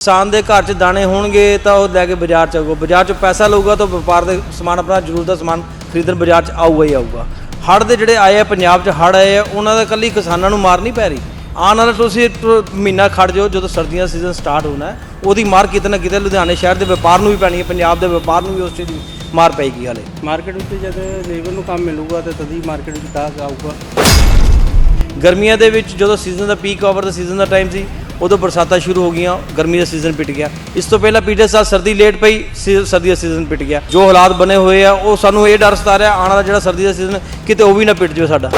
ਕਿਸਾਨ ਦੇ ਘਰ 'ਚ ਦਾਣੇ ਹੋਣਗੇ ਤਾਂ ਉਹ ਲੈ ਕੇ ਬਾਜ਼ਾਰ 'ਚ ਆਊਗਾ। ਬਾਜ਼ਾਰ 'ਚ ਪੈਸਾ ਲਊਗਾ ਤਾਂ ਵਪਾਰ ਦੇ ਸਮਾਨ ਆਪਣਾ ਜ਼ਰੂਰ ਦਾ ਸਮਾਨ ਖਰੀਦਣ ਬਾਜ਼ਾਰ 'ਚ ਆਊਗਾ ਹੀ ਆਊਗਾ। ਹੜ੍ਹ ਦੇ ਜਿਹੜੇ ਆਏ ਆ, ਪੰਜਾਬ 'ਚ ਹੜ੍ਹ ਆਏ ਆ, ਉਹਨਾਂ ਦਾ ਕੱਲੀ ਕਿਸਾਨਾਂ ਨੂੰ ਮਾਰ ਨਹੀਂ ਪੈ ਰਹੀ। ਆਉਣ ਵਾਲਾ ਤੁਸੀਂ ਮਹੀਨਾ ਖੜ ਜਾਓ, ਜਦੋਂ ਸਰਦੀਆਂ ਦਾ ਸੀਜ਼ਨ ਸਟਾਰਟ ਹੋਣਾ ਉਹਦੀ ਮਾਰ ਕਿਤੇ ਨਾ ਕਿਤੇ ਲੁਧਿਆਣੇ ਸ਼ਹਿਰ ਦੇ ਵਪਾਰ ਨੂੰ ਵੀ ਪੈਣੀ ਹੈ, ਪੰਜਾਬ ਦੇ ਵਪਾਰ ਨੂੰ ਵੀ ਉਸ ਚੀਜ਼ ਦੀ ਮਾਰ ਪਏਗੀ ਹਾਲੇ। ਮਾਰਕੀਟ ਵਿੱਚ ਜਦ ਲੇਬਰ ਨੂੰ ਕੰਮ ਮਿਲੂਗਾ ਤੇ ਤਦ ਹੀ ਮਾਰਕੀਟ ਵਿੱਚ ਗਾਹਕ ਆਊਗਾ। ਗਰਮੀਆਂ ਦੇ ਵਿੱਚ ਜਦੋਂ ਸੀਜ਼ਨ ਦਾ ਪੀਕ ਓਵਰ ਦਾ ਸੀਜ਼ਨ ਦਾ ਟਾਈਮ ਸੀ, ਉਦੋਂ ਬਰਸਾਤਾਂ ਸ਼ੁਰੂ ਹੋ ਗਈਆਂ, ਗਰਮੀ ਦਾ ਸੀਜ਼ਨ ਪਿਟ ਗਿਆ। ਇਸ ਤੋਂ ਪਹਿਲਾਂ ਪਿਛਲੇ ਸਾਲ ਸਰਦੀ ਲੇਟ ਪਈ, ਸੀ- ਸਰਦੀ ਦਾ ਸੀਜ਼ਨ ਪਿਟ ਗਿਆ। ਜੋ ਹਾਲਾਤ ਬਣੇ ਹੋਏ ਆ, ਉਹ ਸਾਨੂੰ ਇਹ ਡਰ ਸਤਾ ਰਿਹਾ, ਆਉਣ ਵਾਲਾ ਜਿਹੜਾ ਸਰਦੀ ਦਾ ਸੀਜ਼ਨ ਕਿਤੇ ਉਹ ਵੀ ਨਾ ਪਿਟ ਜਾਵੇ ਸਾਡਾ।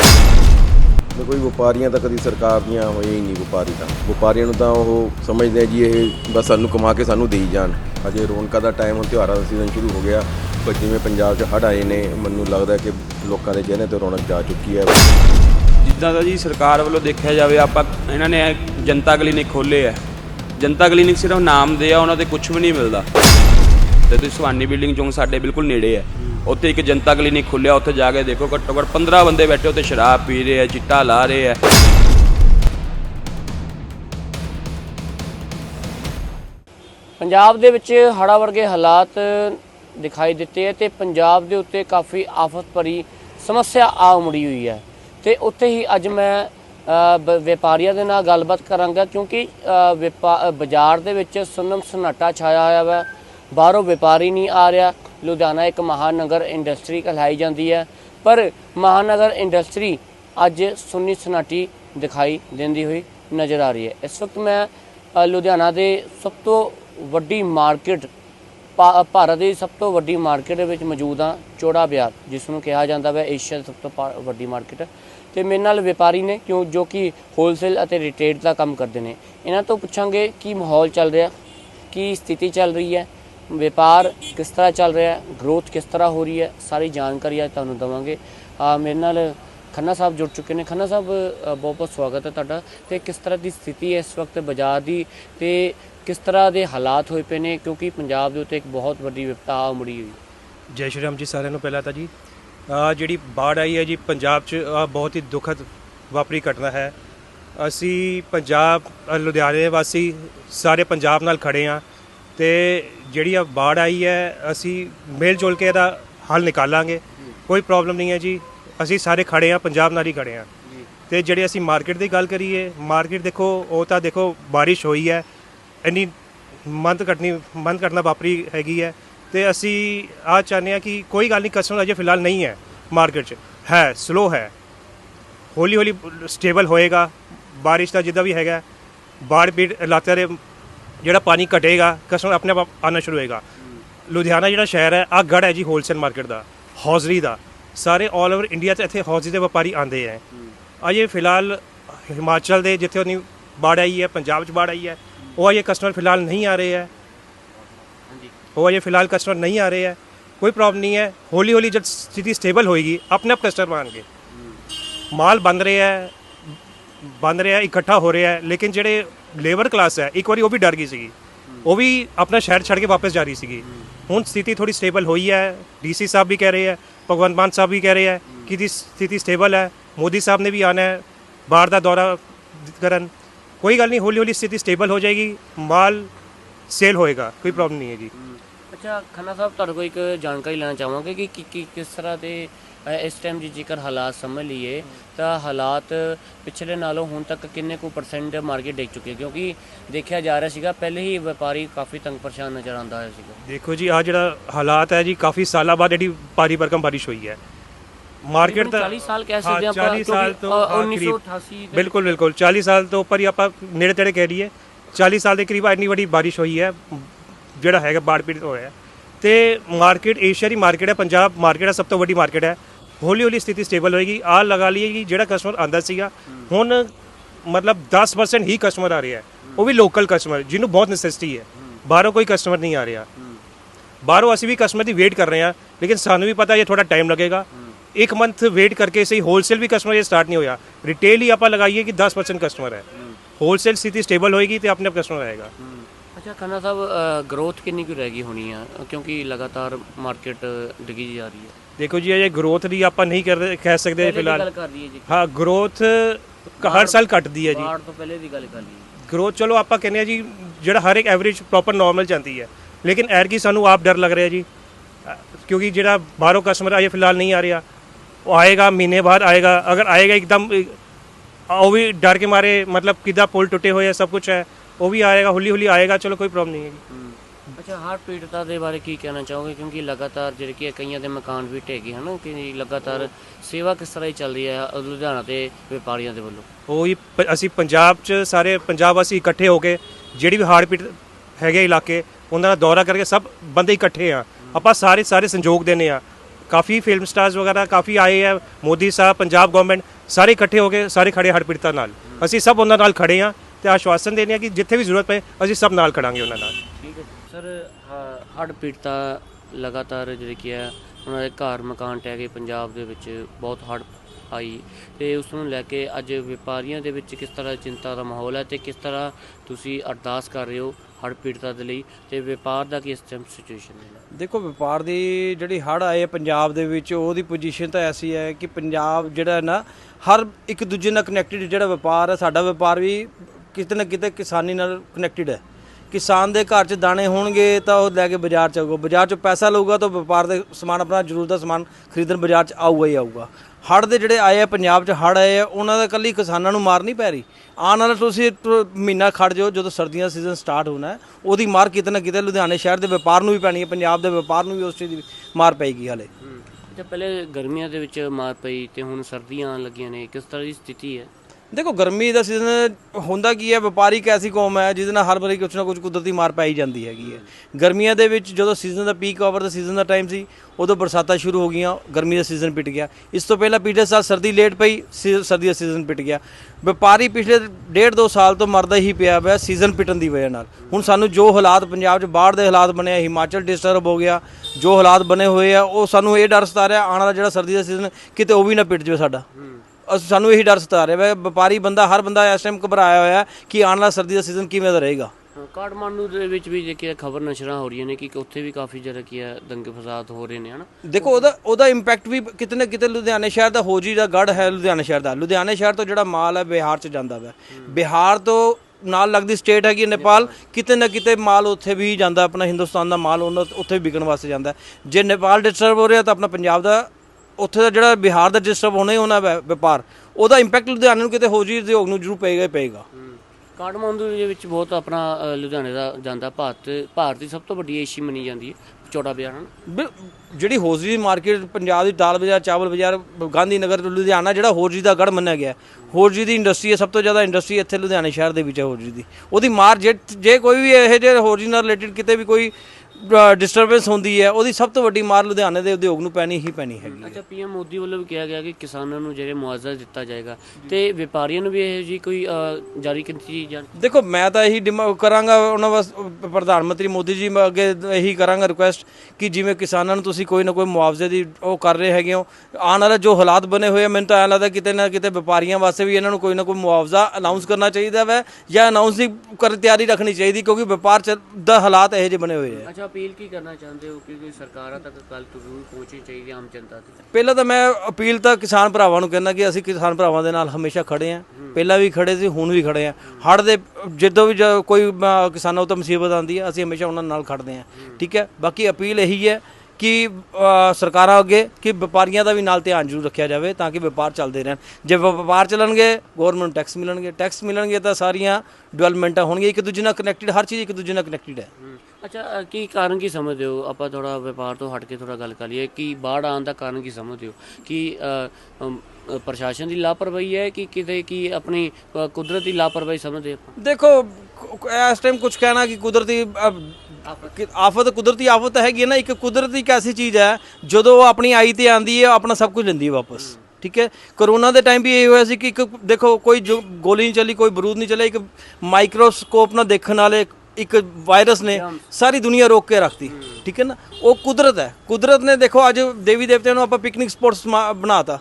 ਕੋਈ ਵਪਾਰੀਆਂ ਤਾਂ ਕਦੀ ਸਰਕਾਰ ਦੀਆਂ ਹੋਏ ਹੀ ਨਹੀਂ ਵਪਾਰੀ ਤਾਂ। ਵਪਾਰੀਆਂ ਨੂੰ ਤਾਂ ਉਹ ਸਮਝਦੇ ਜੀ, ਇਹ ਬਸ ਸਾਨੂੰ ਕਮਾ ਕੇ ਸਾਨੂੰ ਦੇਈ ਜਾਣ। ਅਜੇ ਰੌਣਕਾਂ ਦਾ ਟਾਈਮ ਹੁਣ ਤਿਉਹਾਰਾਂ ਦਾ ਸੀਜ਼ਨ ਸ਼ੁਰੂ ਹੋ ਗਿਆ। ਪਰ ਜਿਵੇਂ ਪੰਜਾਬ 'ਚ ਹੜ੍ਹ ਆਏ ਨੇ, ਮੈਨੂੰ ਲੱਗਦਾ ਕਿ ਲੋਕਾਂ ਦੇ ਚਿਹਰੇ ਤੇ ਰੌਣਕ ਜਾ ਚੁੱਕੀ ਹੈ। ਜਿੱਦਾਂ ਦਾ ਜੀ ਸਰਕਾਰ ਵੱਲੋਂ ਦੇਖਿਆ ਜਾਵੇ, ਆਪਾਂ ਇਹਨਾਂ ਨੇ ਇਹ ਜਨਤਾ ਕਲੀਨਿਕ ਖੋਲੇ ਆ। ਜਨਤਾ ਕਲੀਨਿਕ ਸਿਰਫ ਨਾਮ ਦੇ ਆ, ਉਹਨਾਂ ਤੇ ਕੁਝ ਵੀ ਨਹੀਂ ਮਿਲਦਾ। ਤੇ ਤੁਸੀਂ ਸੁਹਾਨੀ ਬਿਲਡਿੰਗ ਚੋਂ ਸਾਡੇ ਬਿਲਕੁਲ ਨੇੜੇ ਹੈ ਉੱਥੇ ਇੱਕ ਜਨਤਾ ਕਲੀਨਿਕ ਖੁੱਲਿਆ ਉੱਥੇ ਜਾ ਕੇ ਦੇਖੋ ਘੱਟੋ ਘੱਟ 15 ਬੰਦੇ ਬੈਠੇ, ਉੱਥੇ ਸ਼ਰਾਬ ਪੀ ਰਹੇ ਆ, ਚਿੱਟਾ ਲਾ ਰਹੇ ਆ। ਪੰਜਾਬ ਦੇ ਵਿੱਚ ਹੜ੍ਹਾਂ ਵਰਗੇ ਹਾਲਾਤ ਦਿਖਾਈ ਦਿੱਤੇ ਹੈ ਤੇ ਪੰਜਾਬ ਦੇ ਉੱਤੇ ਕਾਫੀ ਆਫਤ ਭਰੀ ਸਮੱਸਿਆ ਆ ਉਮੜੀ ਹੋਈ ਹੈ। ਤੇ ਉੱਥੇ ਹੀ ਅੱਜ ਮੈਂ ਵਪਾਰੀਆਂ ਦੇ ਨਾਲ ਗੱਲਬਾਤ ਕਰਾਂਗਾ ਕਿਉਂਕਿ ਵਪਾ- ਬਾਜ਼ਾਰ ਦੇ ਵਿੱਚ ਸੁਨਮ ਸਨਾਟਾ ਛਾਇਆ ਹੋਇਆ ਵਾ। ਬਾਹਰੋਂ ਵਪਾਰੀ ਨਹੀਂ ਆ ਰਿਹਾ। ਲੁਧਿਆਣਾ ਇੱਕ ਮਹਾਨਗਰ ਇੰਡਸਟਰੀ ਕਹਾਈ ਜਾਂਦੀ ਹੈ। ਪਰ ਮਹਾਨਗਰ ਇੰਡਸਟਰੀ ਅੱਜ ਸੁੰਨੀ ਸਨਾਟੀ ਦਿਖਾਈ ਦਿੰਦੀ ਹੋਈ ਨਜ਼ਰ ਆ ਰਹੀ ਹੈ। ਇਸ ਵਕਤ ਮੈਂ ਲੁਧਿਆਣਾ ਦੇ ਸਭ ਤੋਂ ਵੱਡੀ ਮਾਰਕੀਟ ਭਾਰਤ ਦੀ ਸਭ ਤੋਂ ਵੱਡੀ ਮਾਰਕੀਟ ਦੇ ਵਿੱਚ ਮੌਜੂਦ ਹਾਂ ਚੋੜਾ ਬਾਜ਼ਾਰ ਜਿਸ ਨੂੰ ਕਿਹਾ ਜਾਂਦਾ ਹੈ ਏਸ਼ੀਆ ਦੀ ਸਭ ਤੋਂ ਪਾ- ਵੱਡੀ ਮਾਰਕੀਟ ਤੇ ਮੇਰੇ ਨਾਲ ਵਪਾਰੀ ਨੇ, ਕਿਉਂ, ਜੋ ਕਿ ਹੋਲਸੇਲ ਅਤੇ ਰਿਟੇਲ ਦਾ ਕੰਮ ਕਰਦੇ ਨੇ। ਇਹਨਾਂ ਤੋਂ ਪੁੱਛਾਂਗੇ ਕੀ ਮਾਹੌਲ ਚੱਲ ਰਿਹਾ, ਕੀ ਸਥਿਤੀ ਚੱਲ ਰਹੀ ਹੈ, ਵਪਾਰ ਕਿਸ ਤਰ੍ਹਾਂ ਚੱਲ ਰਿਹਾ ਹੈ ਗਰੋਥ ਕਿਸ ਤਰ੍ਹਾਂ ਹੋ ਰਹੀ ਹੈ, ਸਾਰੀ ਜਾਣਕਾਰੀ ਅੱਜ ਤੁਹਾਨੂੰ ਦਵਾਂਗੇ। ਮੇਰੇ ਨਾਲ ਖੰਨਾ ਸਾਹਿਬ ਜੁੜ ਚੁੱਕੇ ਨੇ। ਖੰਨਾ ਸਾਹਿਬ ਬਹੁਤ ਬਹੁਤ ਸਵਾਗਤ ਹੈ ਤੁਹਾਡਾ। ਤੇ ਕਿਸ ਤਰ੍ਹਾਂ ਦੀ ਸਥਿਤੀ ਹੈ ਇਸ ਵਕਤ ਬਾਜ਼ਾਰ ਦੀ? ਤੇ ਕਿਸ ਤਰ੍ਹਾਂ ਦੇ ਹਾਲਾਤ ਹੋਏ ਪਏ ਨੇ? ਕਿਉਂਕਿ ਪੰਜਾਬ ਦੇ ਉੱਤੇ ਇੱਕ ਬਹੁਤ ਵੱਡੀ ਵਿਪਤਾ ਆ ਮੁੜੀ ਹੋਈ। ਜੈ ਸ਼੍ਰੀ ਰਾਮ ਜੀ ਸਾਰਿਆਂ ਨੂੰ ਪਹਿਲਾਂ ਤਾਂ ਜੀ ਜਿਹੜੀ ਬਾੜ ਆਈ ਹੈ ਜੀ ਪੰਜਾਬ 'ਚ ਬਹੁਤ ਹੀ ਦੁਖਦ ਵਾਪਰੀ ਘਟਨਾ ਹੈ। ਅਸੀਂ ਪੰਜਾਬ ਲੁਧਿਆਣੇ ਵਾਸੀ ਸਾਰੇ ਪੰਜਾਬ ਨਾਲ ਖੜੇ ਆ ਤੇ ਜਿਹੜੀ ਆ ਬਾੜ ਆਈ ਹੈ ਅਸੀਂ ਮੇਲ ਜੋਲ ਕੇ ਇਹਦਾ ਹੱਲ ਨਿਕਾਲਾਂਗੇ। ਕੋਈ ਪ੍ਰੋਬਲਮ ਨਹੀਂ ਹੈ ਜੀ। ਅਸੀਂ ਸਾਰੇ ਖੜੇ ਆ ਪੰਜਾਬ ਨਾਲ ਹੀ ਖੜੇ ਆ ਤੇ ਜਿਹੜੇ ਅਸੀਂ ਮਾਰਕੀਟ ਦੀ ਗੱਲ ਕਰੀਏ ਮਾਰਕੀਟ ਦੇਖੋ ਉਹ ਤਾਂ ਦੇਖੋ ਬਾਰਿਸ਼ ਹੋਈ ਹੈ। ਇੰਨੀ ਮੰਦ ਘਟਨੀ ਮੰਦ ਘਟਨਾ ਵਾਪਰੀ ਹੈਗੀ ਹੈ ਤੇ ਅਸੀਂ ਆ ਚਾਹੁੰਦੇ ਆ ਕਿ ਕੋਈ ਗੱਲ ਨਹੀਂ ਕਸਟਮਰ ਅਜੇ ਫਿਲਹਾਲ ਨਹੀਂ ਹੈ ਮਾਰਕੀਟ 'ਚ। ਹੈ ਸਲੋ ਹੈ। ਹੌਲੀ ਹੌਲੀ ਸਟੇਬਲ ਹੋਏਗਾ। ਬਾਰਿਸ਼ ਦਾ ਜਿੱਦਾਂ ਵੀ ਹੈਗਾ ਬਾੜ ਪੀੜ ਇਲਾਕੇ ਦੇ ਜਿਹੜਾ ਪਾਣੀ ਘਟੇਗਾ ਕਸਟਮਰ ਆਪਣੇ ਆਪ ਆਉਣਾ ਸ਼ੁਰੂ ਹੋਏਗਾ। ਲੁਧਿਆਣਾ ਜਿਹੜਾ ਸ਼ਹਿਰ ਹੈ ਆ ਗੜ ਹੈ ਜੀ ਹੋਲਸੇਲ ਮਾਰਕੀਟ ਦਾ ਹੌਜ਼ਰੀ ਦਾ। ਸਾਰੇ 올 ਓਵਰ ਇੰਡੀਆ 'ਚ ਇੱਥੇ ਹੌਜ਼ਰੀ ਦੇ ਵਪਾਰੀ ਆਉਂਦੇ ਹੈ। ਅਜੇ ਫਿਲਹਾਲ ਹਿਮਾਚਲ ਦੇ ਜਿੱਥੇ ਉਹਨੀ ਬਾੜ ਆਈ ਹੈ ਪੰਜਾਬ 'ਚ ਬਾੜ ਆਈ ਹੈ ਉਹ ਅਜੇ ਕਸਟਮਰ ਫਿਲਹਾਲ ਨਹੀਂ ਆ ਰਹੇ ਹੈ। ਉਹ ਅਜੇ ਫਿਲਹਾਲ ਕਸਟਮਰ ਨਹੀਂ ਆ ਰਹੇ ਹੈ। ਕੋਈ ਪ੍ਰੋਬਲਮ ਨਹੀਂ ਹੈ। ਹੌਲੀ ਹੌਲੀ ਜਦ ਸਥਿਤੀ ਸਟੇਬਲ ਹੋਏਗੀ ਆਪਣੇ ਆਪ ਕਸਟਮਰ ਆਉਣਗੇ ਮਾਲ ਬੰਦ ਰਿਹਾ ਹੈ ਬੰਦ ਰਿਹਾ ਇਕੱਠਾ ਹੋ ਰਿਹਾ ਹੈ ਲੇਕਿਨ ਜਿਹੜੇ ਲੇਬਰ ਕਲਾਸ ਹੈ ਇੱਕ ਵਾਰੀ ਉਹ ਵੀ ਡਰ ਗਈ ਸੀਗੀ। ਉਹ ਵੀ ਆਪਣਾ ਸ਼ਹਿਰ ਛੱਡ ਕੇ ਵਾਪਸ ਜਾ ਰਹੀ ਸੀਗੀ। ਹੁਣ ਸਥਿਤੀ ਥੋੜੀ ਸਟੇਬਲ ਹੋਈ ਹੈ। ਡੀਸੀ ਸਾਹਿਬ ਵੀ ਕਹਿ ਰਹੇ ਹੈ ਭਗਵੰਤ ਮਾਨ ਸਾਹਿਬ ਵੀ ਕਹਿ ਰਹੇ ਹੈ ਕਿ ਦੀ ਸਥਿਤੀ ਸਟੇਬਲ ਹੈ। ਮੋਦੀ ਸਾਹਿਬ ਨੇ ਵੀ ਆਣਾ ਹੈ ਬਾਹਰ ਦਾ ਦੌਰਾ ਕਰਨ। ਕੋਈ ਗੱਲ ਨਹੀਂ ਹੌਲੀ ਹੌਲੀ ਸਥਿਤੀ ਸਟੇਬਲ ਹੋ ਜਾਏਗੀ ਮਾਲ ਸੇਲ ਹੋਏਗਾ ਕੋਈ ਪ੍ਰੋਬਲਮ ਨਹੀਂ ਹੈ ਜੀ ਅੱਛਾ ਖੰਨਾ ਸਾਹਿਬ ਤੁਹਾਡੇ ਕੋਲ ਇੱਕ ਜਾਣਕਾਰੀ ਲੈਣਾ ਚਾਹਾਂਗੇ ਕਿ ਕੀ- ਕੀ ਕਿਸ ਤਰ੍ਹਾਂ ਦੇ ਅ, ਇਸ ਟਾਈਮ ਦੀ ਜੇਕਰ ਹਾਲਾਤ ਸਮਝ ਲਈਏ ਤਾਂ ਹਾਲਾਤ ਪਿਛਲੇ ਨਾਲੋਂ ਹੁਣ ਤੱਕ ਕਿੰਨੇ ਕੁ ਪਰਸੈਂਟ ਮਾਰਕੀਟ ਡਿੱਗ ਚੁੱਕੀ ਹੈ ਕਿਉਂਕਿ ਦੇਖਿਆ ਜਾ ਰਿਹਾ ਸੀਗਾ ਪਹਿਲੇ ਹੀ ਵਪਾਰੀ ਕਾਫੀ ਤੰਗ ਪਰੇਸ਼ਾਨ ਨਜ਼ਰ ਆਉਂਦਾ ਹੋਇਆ ਸੀਗਾ ਦੇਖੋ ਜੀ ਆ ਜਿਹੜਾ ਹਾਲਾਤ ਹੈ ਜੀ ਕਾਫੀ ਸਾਲਾਂ ਬਾਅਦ ਜਿਹੜੀ ਭਾਰੀ ਭਰਕਮ ਬਾਰਿਸ਼ ਹੋਈ ਹੈ ਮਾਰਕੀਟ ਦਾ 40 ਸਾਲ ਕਹਿ ਸਕਦੇ ਆਪਾਂ 40 ਸਾਲ ਤੋਂ ਕਿਉਂਕਿ, ਅ, ਹਾਂ, ਕਰੀਬ। 1988 ਦੇ ਬਿਲਕੁਲ ਬਿਲਕੁਲ 40 ਸਾਲ ਤੋਂ ਉੱਪਰ ਹੀ ਆਪਾਂ ਨੇੜੇ ਤੇੜੇ ਕਹਿ ਲਈਏ 40 ਸਾਲ ਦੇ ਕਰੀਬ ਇੰਨੀ ਵੱਡੀ ਬਾਰਿਸ਼ ਹੋਈ ਹੈ ਜਿਹੜਾ ਹੈਗਾ ਬਾੜ ਪੀੜਤ ਹੋਇਆ। ਤੇ ਮਾਰਕੀਟ ਏਸ਼ੀਆ ਦੀ ਮਾਰਕੀਟ ਹੈ ਪੰਜਾਬ ਮਾਰਕੀਟ ਹੈ ਸਭ ਤੋਂ ਵੱਡੀ ਮਾਰਕੀਟ ਹੈ। ਹੌਲੀ ਹੌਲੀ ਸਥਿਤੀ ਸਟੇਬਲ ਹੋਏਗੀ। ਆ ਲਗਾ ਲਈਏ ਕਿ ਜਿਹੜਾ ਕਸਟਮਰ ਆਂਦਾ ਸੀਗਾ ਹੁਣ ਮਤਲਬ 10% ਹੀ ਕਸਟਮਰ ਆ ਰਿਹਾ ਹੈ। ਉਹ ਵੀ ਲੋਕਲ ਕਸਟਮਰ ਜਿਹਨੂੰ ਬਹੁਤ ਨੈਸੈਸਿਟੀ ਹੈ। ਬਾਹਰੋਂ ਕੋਈ ਕਸਟਮਰ ਨਹੀਂ ਆ ਰਿਹਾ। ਬਾਹਰੋਂ ਅਸੀਂ ਵੀ ਕਸਟਮਰ ਦੀ ਵੇਟ ਕਰ ਰਹੇ ਹਾਂ। ਲੇਕਿਨ ਸਾਨੂੰ ਵੀ ਪਤਾ ਇਹ ਥੋੜਾ ਟਾਈਮ ਲੱਗੇਗਾ। ਇੱਕ ਮੰਥ ਵੇਟ ਕਰਕੇ ਸਹੀ ਹੋਲਸੇਲ ਵੀ ਕਸਟਮਰ ਇਹ ਸਟਾਰਟ ਨਹੀਂ ਹੋਇਆ ਰਿਟੇਲ ਹੀ ਆਪਾਂ ਲਗਾਈਏ ਕਿ 10% ਕਸਟਮਰ ਹੈ। ਹੋਲਸੇਲ ਸਥਿਤੀ ਸਟੇਬਲ ਹੋਏਗੀ ਤੇ ਆਪਣੇ ਆਪ ਕਸਟਮਰ ਆਏਗਾ। ਅੱਛਾ ਖੰਨਾ ਸਾਹਿਬ ਗਰੋਥ ਕਿੰਨੀ ਕੁ ਰਹਿ ਗਈ ਹੋਣੀ ਆ? ਕਿਉਂਕਿ ਲਗਾਤਾਰ ਮਾਰਕੀਟ ਡਿੱਗੀ ਜਾ ਰਹੀ ਹੈ। ਦੇਖੋ ਜੀ ਇਹ ਗਰੋਥ ਦੀ ਆਪਾਂ ਨਹੀਂ ਕਰ ਕਹਿ ਸਕਦੇ ਫਿਲਹਾਲ। ਗੱਲ ਕਰ ਲਈਏ ਜੀ। ਹਾਂ ਗਰੋਥ ਹਰ ਸਾਲ ਘਟਦੀ ਹੈ ਜੀ। ਬਾੜ ਤੋਂ ਪਹਿਲੇ ਦੀ ਗੱਲ ਕਰ ਲਈਏ। ਗਰੋਥ ਚਲੋ ਆਪਾਂ ਕਹਿੰਦੇ ਆ ਜੀ ਜਿਹੜਾ ਹਰ ਇੱਕ ਐਵਰੇਜ ਪ੍ਰੋਪਰ ਨਾਰਮਲ ਜਾਂਦੀ ਹੈ। ਲੇਕਿਨ ਐਰ ਕੀ ਸਾਨੂੰ ਆਪ ਡਰ ਲੱਗ ਰਿਹਾ ਜੀ। ਕਿਉਂਕਿ ਜਿਹੜਾ ਬਾਹਰੋਂ ਕਸਟਮਰ ਅਜੇ ਫਿਲਹਾਲ ਨਹੀਂ ਆ ਰਿਹਾ। ਉਹ ਆਏਗਾ ਮਹੀਨੇ ਬਾਅਦ ਆਏਗਾ ਅਗਰ ਆਏਗਾ ਇੱਕਦਮ ਉਹ ਵੀ ਡਰ ਕੇ ਮਾਰੇ ਮਤਲਬ ਕਿੱਦਾਂ ਪੁਲ ਟੁੱਟੇ ਹੋਏ ਆ ਸਭ ਕੁਝ ਹੈ ਉਹ ਵੀ ਆਏਗਾ ਹੌਲੀ ਹੌਲੀ ਆਏਗਾ ਚਲੋ ਕੋਈ ਪ੍ਰੋਬਲਮ ਨਹੀਂ ਹੈ ਜੀ ਅੱਛਾ ਹੜ੍ਹ ਪੀੜਤਾਂ ਦੇ ਬਾਰੇ ਕੀ ਕਹਿਣਾ ਚਾਹੋਗੇ ਕਿਉਂਕਿ ਲਗਾਤਾਰ ਜਿਹੜੇ ਕਿ ਕਈਆਂ ਦੇ ਮਕਾਨ ਵੀ ਢਹਿ ਗਏ ਹਨ ਕਿ ਲਗਾਤਾਰ ਸੇਵਾ ਕਿਸ ਤਰ੍ਹਾਂ ਹੀ ਚੱਲ ਰਹੀ ਹੈ ਲੁਧਿਆਣਾ ਤੇ ਵਪਾਰੀਆਂ ਦੇ ਵੱਲੋਂ ਉਹ ਹੀ ਪ- ਅਸੀਂ ਪੰਜਾਬ 'ਚ ਸਾਰੇ ਪੰਜਾਬ ਵਾਸੀ ਇਕੱਠੇ ਹੋ ਕੇ ਜਿਹੜੀ ਵੀ ਹਾਰਟ ਪੀਟ ਹੈਗੇ ਇਲਾਕੇ ਉਹਨਾਂ ਦਾ ਦੌਰਾ ਕਰਕੇ ਸਭ ਬੰਦੇ ਇਕੱਠੇ ਆ ਆਪਾਂ ਸਾਰੇ ਸਾਰੇ ਸੰਯੋਗ ਦੇਨੇ ਆ ਕਾਫੀ ਫਿਲਮ ਸਟਾਰਸ ਵਗੈਰਾ ਕਾਫੀ ਆਏ ਆ ਮੋਦੀ ਸਾਹਿਬ ਪੰਜਾਬ ਗਵਰਨਮੈਂਟ ਸਾਰੇ ਇਕੱਠੇ ਹੋ ਕੇ ਸਾਰੇ ਖੜੇ ਹੜ੍ਹ ਪੀੜਤਾਂ ਨਾਲ ਅਸੀਂ ਸਭ ਉਹਨਾਂ ਨਾਲ ਖੜੇ ਆ ਤੇ ਆਸ਼ਵਾਸਨ ਦੇਨੇ ਆ ਕਿ ਜਿੱਥੇ ਵੀ ਜ਼ਰੂਰਤ ਪਏ ਅਸੀਂ ਸਭ ਨਾਲ ਖੜਾਂਗੇ ਉਹਨਾਂ ਨਾਲ ਠੀਕ ਹੈ ਸਰ ਹੜ੍ਹ ਪੀੜਤਾਂ ਲਗਾਤਾਰ ਜਿਹੜੇ ਕੀ ਹੈ ਉਹਨਾਂ ਦੇ ਘਰ ਮਕਾਨ ਟਹਿ ਗਏ ਪੰਜਾਬ ਦੇ ਵਿੱਚ ਬਹੁਤ ਹੜ੍ਹ ਆਈ ਤੇ ਉਸ ਨੂੰ ਲੈ ਕੇ ਅੱਜ ਵਪਾਰੀਆਂ ਦੇ ਵਿੱਚ ਕਿਸ ਤਰ੍ਹਾਂ ਚਿੰਤਾ ਦਾ ਮਾਹੌਲ ਹੈ ਤੇ ਕਿਸ ਤਰ੍ਹਾਂ ਤੁਸੀਂ ਅਰਦਾਸ ਕਰ ਰਹੇ ਹੋ ਹੜ੍ਹ ਪੀੜਤਾਂ ਦੇ ਲਈ ਤੇ ਵਪਾਰ ਦਾ ਕੀ ਇਸ ਟਾਈਮ ਸਿਚੁਏਸ਼ਨ ਹੈ? ਦੇਖੋ, ਵਪਾਰ ਦੀ ਜਿਹੜੀ ਹੜ੍ਹ ਆਏ ਆ ਪੰਜਾਬ ਦੇ ਵਿੱਚ, ਉਹਦੀ ਪੋਜੀਸ਼ਨ ਤਾਂ ਐਸੀ ਹੈ ਕਿ ਪੰਜਾਬ ਜਿਹੜਾ ਨਾ, ਹਰ ਇੱਕ ਦੂਜੇ ਨਾਲ ਕਨੈਕਟਡ ਜਿਹੜਾ ਵਪਾਰ ਹੈ, ਸਾਡਾ ਵਪਾਰ ਵੀ ਕਿਤੇ ਨਾ ਕਿਤੇ ਕਿਸਾਨੀ ਨਾਲ ਕਨੈਕਟਡ ਹੈ। ਕਿਸਾਨ ਦੇ ਘਰ 'ਚ ਦਾਣੇ ਹੋਣਗੇ ਤਾਂ ਉਹ ਲੈ ਕੇ ਬਾਜ਼ਾਰ 'ਚ ਆਊਗਾ। ਬਾਜ਼ਾਰ 'ਚ ਪੈਸਾ ਲਊਗਾ ਤਾਂ ਵਪਾਰ ਦੇ ਸਮਾਨ ਆਪਣਾ ਜ਼ਰੂਰ ਦਾ ਸਮਾਨ ਖਰੀਦਣ ਬਾਜ਼ਾਰ 'ਚ ਆਊਗਾ ਹੀ ਆਊਗਾ। ਹੜ੍ਹ ਦੇ ਜਿਹੜੇ ਆਏ ਆ, ਪੰਜਾਬ 'ਚ ਹੜ੍ਹ ਆਏ ਆ, ਉਹਨਾਂ ਦਾ ਕੱਲੀ ਕਿਸਾਨਾਂ ਨੂੰ ਮਾਰ ਨਹੀਂ ਪੈ ਰਹੀ। ਆਉਣ ਵਾਲਾ ਤੁਸੀਂ ਟ- ਮਹੀਨਾ ਖੜ ਜਾਓ, ਜਦੋਂ ਸਰਦੀਆਂ ਦਾ ਸੀਜ਼ਨ ਸਟਾਰਟ ਹੋਣਾ ਹੈ, ਉਹਦੀ ਮਾਰ ਕਿਤੇ ਨਾ ਕਿਤੇ ਲੁਧਿਆਣੇ ਸ਼ਹਿਰ ਦੇ ਵਪਾਰ ਨੂੰ ਵੀ ਪੈਣੀ ਹੈ, ਪੰਜਾਬ ਦੇ ਵਪਾਰ ਨੂੰ ਵੀ ਉਸ ਚੀਜ਼ ਦੀ ਮਾਰ ਪਏਗੀ ਹਾਲੇ। ਅੱਛਾ, ਪਹਿਲੇ ਗਰਮੀਆਂ ਦੇ ਵਿੱਚ ਮਾਰ ਪਈ ਤੇ ਹੁਣ ਸਰਦੀਆਂ ਆਉਣ ਲੱਗੀਆਂ ਨੇ, ਕਿਸ ਤਰ੍ਹਾਂ ਦੀ ਸਥਿਤੀ ਹੈ? ਦੇਖੋ, ਗਰਮੀ ਦਾ ਸੀਜ਼ਨ ਹੁੰਦਾ ਕੀ ਹੈ ਵਪਾਰੀ ਇੱਕ ਐਸੀ ਕੌਮ ਹੈ ਜਿਹਦੇ ਨਾਲ ਹਰ ਵਾਰੀ ਕੁਛ ਨਾ ਕੁਛ ਕੁਦਰਤੀ ਮਾਰ ਪਾਈ ਜਾਂਦੀ ਹੈਗੀ ਹੈ। ਗਰਮੀਆਂ ਦੇ ਵਿੱਚ ਜਦੋਂ ਸੀਜ਼ਨ ਦਾ ਪੀਕ ਓਵਰ ਦਾ ਸੀਜ਼ਨ ਦਾ ਟਾਈਮ ਸੀ, ਉਦੋਂ ਬਰਸਾਤਾਂ ਸ਼ੁਰੂ ਹੋ ਗਈਆਂ, ਗਰਮੀ ਦਾ ਸੀਜ਼ਨ ਪਿਟ ਗਿਆ। ਇਸ ਤੋਂ ਪਹਿਲਾਂ ਪਿਛਲੇ ਸਾਲ ਸਰਦੀ ਲੇਟ ਪਈ, ਸੀ- ਸਰਦੀ ਦਾ ਸੀਜ਼ਨ ਪਿਟ ਗਿਆ। ਵਪਾਰੀ ਪਿਛਲੇ ਡੇਢ ਦੋ ਸਾਲ ਤੋਂ ਮਰਦਾ ਹੀ ਪਿਆ ਹੋਇਆ ਸੀਜ਼ਨ ਪਿਟਣ ਦੀ ਵਜ੍ਹਾ ਨਾਲ। ਹੁਣ ਸਾਨੂੰ ਜੋ ਹਾਲਾਤ ਪੰਜਾਬ 'ਚ ਬਾਹਰ ਦੇ ਹਾਲਾਤ ਬਣੇ ਹਿਮਾਚਲ ਡਿਸਟਰਬ ਹੋ ਗਿਆ, ਜੋ ਹਾਲਾਤ ਬਣੇ ਹੋਏ ਆ, ਉਹ ਸਾਨੂੰ ਇਹ ਡਰ ਸਤਾ ਰਿਹਾ, ਆਉਣ ਵਾਲਾ ਜਿਹੜਾ ਸਰਦੀ ਦਾ ਸੀਜ਼ਨ ਕਿਤੇ ਉਹ ਵੀ ਨਾ ਪਿਟ ਜਾਵੇ ਸਾਡਾ। ਅਸ ਸਾਨੂੰ ਇਹੀ ਡਰ ਸਤਾ ਰਿਹਾ ਹੈ ਵਪਾਰੀ ਬੰਦਾ ਹਰ ਬੰਦਾ ਇਸ ਟਾਈਮ ਘਬਰਾਇਆ ਹੋਇਆ ਹੈ ਕਿ ਆਉਣ ਵਾਲਾ ਸਰਦੀ ਦਾ ਸੀਜ਼ਨ ਕਿਵੇਂ ਦਾ ਰਹੇਗਾ। ਹਾਂ, ਕਾਠਮਾਂਡੂ ਦੇ ਵਿੱਚ ਵੀ ਦੇਖਿਆ ਖਬਰ ਨਸ਼ਰਾਂ ਹੋ ਰਹੀਆਂ ਨੇ ਕਿ ਉੱਥੇ ਵੀ ਕਾਫੀ ਜਿਹੜਾ ਕੀ ਹੈ ਦੰਗੇ ਫਸਾਦ ਹੋ ਰਹੇ ਨੇ ਹਨਾ? ਦੇਖੋ ਉਹਦਾ ਉਹਦਾ ਇੰਪੈਕਟ ਵੀ ਕਿਤੇ ਨਾ ਕਿਤੇ ਲੁਧਿਆਣੇ ਸ਼ਹਿਰ ਦਾ ਹੋਜੀ ਦਾ ਗੜ ਹੈ ਲੁਧਿਆਣਾ ਸ਼ਹਿਰ ਦਾ। ਲੁਧਿਆਣੇ ਸ਼ਹਿਰ ਤੋਂ ਜਿਹੜਾ ਮਾਲ ਹੈ ਬਿਹਾਰ ਚ ਜਾਂਦਾ ਵਾ। ਬਿਹਾਰ ਤੋਂ ਨਾਲ ਲੱਗਦੀ ਸਟੇਟ ਹੈਗੀ ਹੈ ਨੇਪਾਲ ਕਿਤੇ ਨਾ ਕਿਤੇ ਮਾਲ ਉੱਥੇ ਵੀ ਜਾਂਦਾ ਆਪਣਾ ਹਿੰਦੁਸਤਾਨ ਦਾ ਮਾਲ ਉਹਨਾਂ ਉੱਥੇ ਵੀ ਵਿਕਣ ਵਾਸਤੇ ਜਾਂਦਾ ਹੈ। ਜੇ ਨੇਪਾਲ ਡਿਸਟਰਬ ਹੋ ਰਿਹਾ ਤਾਂ ਆਪਣਾ ਪੰਜਾਬ ਦਾ ਉੱਥੇ ਦਾ ਜਿਹੜਾ ਬਿਹਾਰ ਦਾ ਡਿਸਟਰਬ ਹੋਣਾ ਹੀ ਹੋਣਾ ਵੈ- ਵਪਾਰ ਉਹਦਾ ਇੰਪੈਕਟ ਲੁਧਿਆਣੇ ਨੂੰ ਕਿਤੇ ਹੋਜੀ ਉਦਯੋਗ ਨੂੰ ਜ਼ਰੂਰ ਪਏਗਾ ਹੀ ਪਏਗਾ। ਕਾਠਮਾਂਡੂ ਦੇ ਵਿੱਚ ਬਹੁਤ ਆਪਣਾ ਅ, ਲੁਧਿਆਣੇ ਦਾ ਜਾਂਦਾ ਭਾਰਤ ਭਾਰਤ ਦੀ ਸਭ ਤੋਂ ਵੱਡੀ ਏਸ਼ੀ ਮੰਨੀ ਜਾਂਦੀ ਹੈ ਚੌੜਾ ਬਾਜ਼ਾਰ ਹਨ? ਬਿਲ- ਜਿਹੜੀ ਹੋਜਰੀ ਦੀ ਮਾਰਕੀਟ ਪੰਜਾਬ ਦੀ ਦਾਲ ਬਾਜ਼ਾਰ ਚਾਵਲ ਬਾਜ਼ਾਰ ਗਾਂਧੀ ਨਗਰ ਲੁਧਿਆਣਾ ਜਿਹੜਾ ਹੋਜਰੀ ਦਾ ਗੜ ਮੰਨਿਆ ਗਿਆ ਹੋਜਰੀ ਦੀ ਇੰਡਸਟਰੀ ਹੈ ਸਭ ਤੋਂ ਜ਼ਿਆਦਾ ਇੰਡਸਟਰੀ ਇੱਥੇ ਲੁਧਿਆਣੇ ਸ਼ਹਿਰ ਦੇ ਵਿੱਚ ਹੈ ਹੋਜਰੀ ਦੀ। ਉਹਦੀ ਮਾਰ ਜੇ ਜੇ ਕੋਈ ਵੀ ਇਹ ਜਿਹੇ ਹੋਜਰੀ ਨਾਲ ਰਿਲੇਟਡ ਕਿਤੇ ਵੀ ਕੋਈ ਡਿਸਟਰਬੈਂਸ ਹੁੰਦੀ ਹੈ ਉਹਦੀ ਸਭ ਤੋਂ ਵੱਡੀ ਮਾਰ ਲੁਧਿਆਣੇ ਦੇ ਉਦਯੋਗ ਨੂੰ ਪੈਣੀ ਹੀ ਪੈਣੀ ਹੈਗੀ ਅੱਛਾ ਪੀਐਮ ਮੋਦੀ ਵੱਲੋਂ ਵੀ ਕਿਹਾ ਗਿਆ ਕਿ ਕਿਸਾਨਾਂ ਨੂੰ ਜਿਹੜੇ ਮੁਆਵਜ਼ਾ ਦਿੱਤਾ ਜਾਏਗਾ ਤੇ ਵਪਾਰੀਆਂ ਨੂੰ ਵੀ ਇਹ ਜੀ ਕੋਈ ਅ, ਜਾਰੀ ਕੀਤੀ ਜਾਣ ਦੇਖੋ ਮੈਂ ਤਾਂ ਇਹੀ ਡਿਮਾ- ਕਰਾਂਗਾ ਉਹਨਾਂ ਵਾਸ ਪ੍ਰਧਾਨ ਮੰਤਰੀ ਮੋਦੀ ਜੀ ਮੈਂ ਅੱਗੇ ਇਹੀ ਕਰਾਂਗਾ ਰਿਕੁਐਸਟ ਕਿ ਜਿਵੇਂ ਕਿਸਾਨਾਂ ਨੂੰ ਤੁਸੀਂ ਕੋਈ ਨਾ ਕੋਈ ਮੁਆਵਜ਼ੇ ਦੀ ਉਹ ਕਰ ਰਹੇ ਹੈਗੇ ਹੋ ਆਉਣ ਵਾਲਾ ਜੋ ਹਾਲਾਤ ਬਣੇ ਹੋਏ ਆ ਮੈਨੂੰ ਤਾਂ ਐਂ ਲੱਗਦਾ ਕਿਤੇ ਨਾ ਕਿਤੇ ਵਪਾਰੀਆਂ ਵਾਸਤੇ ਵੀ ਇਹਨਾਂ ਨੂੰ ਕੋਈ ਨਾ ਕੋਈ ਮੁਆਵਜ਼ਾ ਅਨਾਉਂਸ ਕਰਨਾ ਚਾਹੀਦਾ ਵੈ ਜਾਂ ਅਨਾਉਂਸ ਦੀ ਕਰ ਤਿਆਰੀ ਰੱਖਣੀ ਚਾਹੀਦੀ ਕਿਉਂਕਿ ਵਪਾਰ ਚ ਦਾ ਹਾਲਾਤ ਇਹੋ ਜਿਹੇ ਬਣੇ ਹੋਏ ਆ। ਅੱਛਾ ਅਪੀਲ ਕੀ ਕਰਨਾ ਚਾਹੁੰਦੇ ਹੋ ਕਿ ਕੋਈ ਸਰਕਾਰਾਂ ਤੱਕ ਗੱਲ ਜ਼ਰੂਰ ਪਹੁੰਚਣੀ ਚਾਹੀਦੀ ਆਮ ਜਨਤਾ ਤੱਕ? ਪਹਿਲਾਂ ਤਾਂ ਮੈਂ ਅਪੀਲ ਤਾਂ ਕਿਸਾਨ ਭਰਾਵਾਂ ਨੂੰ ਕਹਿੰਦਾ ਕਿ ਅਸੀਂ ਕਿਸਾਨ ਭਰਾਵਾਂ ਦੇ ਨਾਲ ਹਮੇਸ਼ਾ ਖੜੇ ਆਂ ਪਹਿਲਾਂ ਵੀ ਖੜੇ ਸੀ ਹੁਣ ਵੀ ਖੜੇ ਆਂ ਹੜ੍ਹ ਦੇ ਜਦੋਂ ਵੀ ਕੋਈ ਕਿਸਾਨਾਂ ਉੱਤੇ ਮੁਸੀਬਤ ਆਉਂਦੀ ਹੈ ਅਸੀਂ ਹਮੇਸ਼ਾ ਉਹਨਾਂ ਨਾਲ ਖੜਦੇ ਆਂ ਠੀਕ ਹੈ? ਬਾਕੀ ਅਪੀਲ ਇਹੀ ਹੈ ਕਿ ਸਰਕਾਰਾਂ ਅੱਗੇ ਕਿ ਵਪਾਰੀਆਂ ਦਾ ਵੀ ਨਾਲ ਧਿਆਨ ਜ਼ਰੂਰ ਰੱਖਿਆ ਜਾਵੇ ਤਾਂ ਕਿ ਵਪਾਰ ਚੱਲਦੇ ਰਹਿਣ। ਜੇ ਵਪਾਰ ਚੱਲਣਗੇ ਗਵਰਨਮੈਂਟ ਨੂੰ ਟੈਕਸ ਮਿਲਣਗੇ ਟੈਕਸ ਮਿਲਣਗੇ ਤਾਂ ਸਾਰੀਆਂ ਡਿਵੈਲਪਮੈਂਟਾਂ ਹੋਣਗੀਆਂ ਇੱਕ ਦੂਜੇ ਨਾਲ ਕਨੈਕਟਡ ਹਰ ਚੀਜ਼ ਇੱਕ ਦੂਜੇ ਨਾਲ ਕਨੈਕਟਡ ਹੈ। ਅੱਛਾ ਕੀ ਕਾਰਨ ਕੀ ਸਮਝਦੇ ਹੋ? ਆਪਾਂ ਥੋੜਾ ਵਪਾਰ ਤੋਂ ਹਟ ਕੇ ਥੋੜਾ ਗੱਲ ਕਰ ਲਈਏ। ਕਿ ਬਾੜ ਆਉਣ ਦਾ ਕਾਰਨ ਕੀ ਸਮਝਦੇ ਹੋ? ਕਿ ਪ੍ਰਸ਼ਾਸਨ ਦੀ ਲਾਪਰਵਾਹੀ ਹੈ ਕਿ ਕਿਤੇ ਕੀ ਆਪਣੀ ਕੁਦਰਤ ਲਾਪਰਵਾਹੀ ਸਮਝਦੇ ਆਪਾਂ? ਦੇਖੋ ਇਸ ਟਾਈਮ ਕੁਝ ਕਹਿਣਾ ਕਿ ਕੁਦਰਤੀ ਕਿ ਆਫਤ ਕੁਦਰਤੀ ਆਫਤ ਹੈਗੀ ਹੈ ਨਾ ਇੱਕ ਕੁਦਰਤੀ ਇੱਕ ਐਸੀ ਚੀਜ਼ ਹੈ ਜਦੋਂ ਉਹ ਆਪਣੀ ਆਈ ਤੇ ਆਂਦੀ ਹੈ ਆਪਣਾ ਸਭ ਕੁਝ ਲੈਂਦੀ ਹੈ ਵਾਪਸ। ਠੀਕ ਹੈ? ਕਰੋਨਾ ਦੇ ਟਾਈਮ ਵੀ ਇਹ ਹੋਇਆ ਸੀ ਕਿ ਇੱਕ ਦੇਖੋ ਕੋਈ ਜੋ ਗੋਲੀ ਨਹੀਂ ਚੱਲੀ ਕੋਈ ਬਰੂਦ ਨਹੀਂ ਚੱਲਿਆ ਇੱਕ ਮਾਈਕਰੋਸਕੋਪ ਨਾਲ ਦੇਖਣ ਵਾਲੇ ਇੱਕ ਵਾਇਰਸ ਨੇ ਸਾਰੀ ਦੁਨੀਆ ਰੋਕ ਕੇ ਰੱਖਤੀ। ਠੀਕ ਹੈ ਨਾ? ਉਹ ਕੁਦਰਤ ਹੈ। ਕੁਦਰਤ ਨੇ ਦੇਖੋ ਅੱਜ ਦੇਵੀ ਦੇਵਤਿਆਂ ਨੂੰ ਆਪਾਂ ਪਿਕਨਿਕ ਸਪੌਟਸ ਬਣਾਤਾ।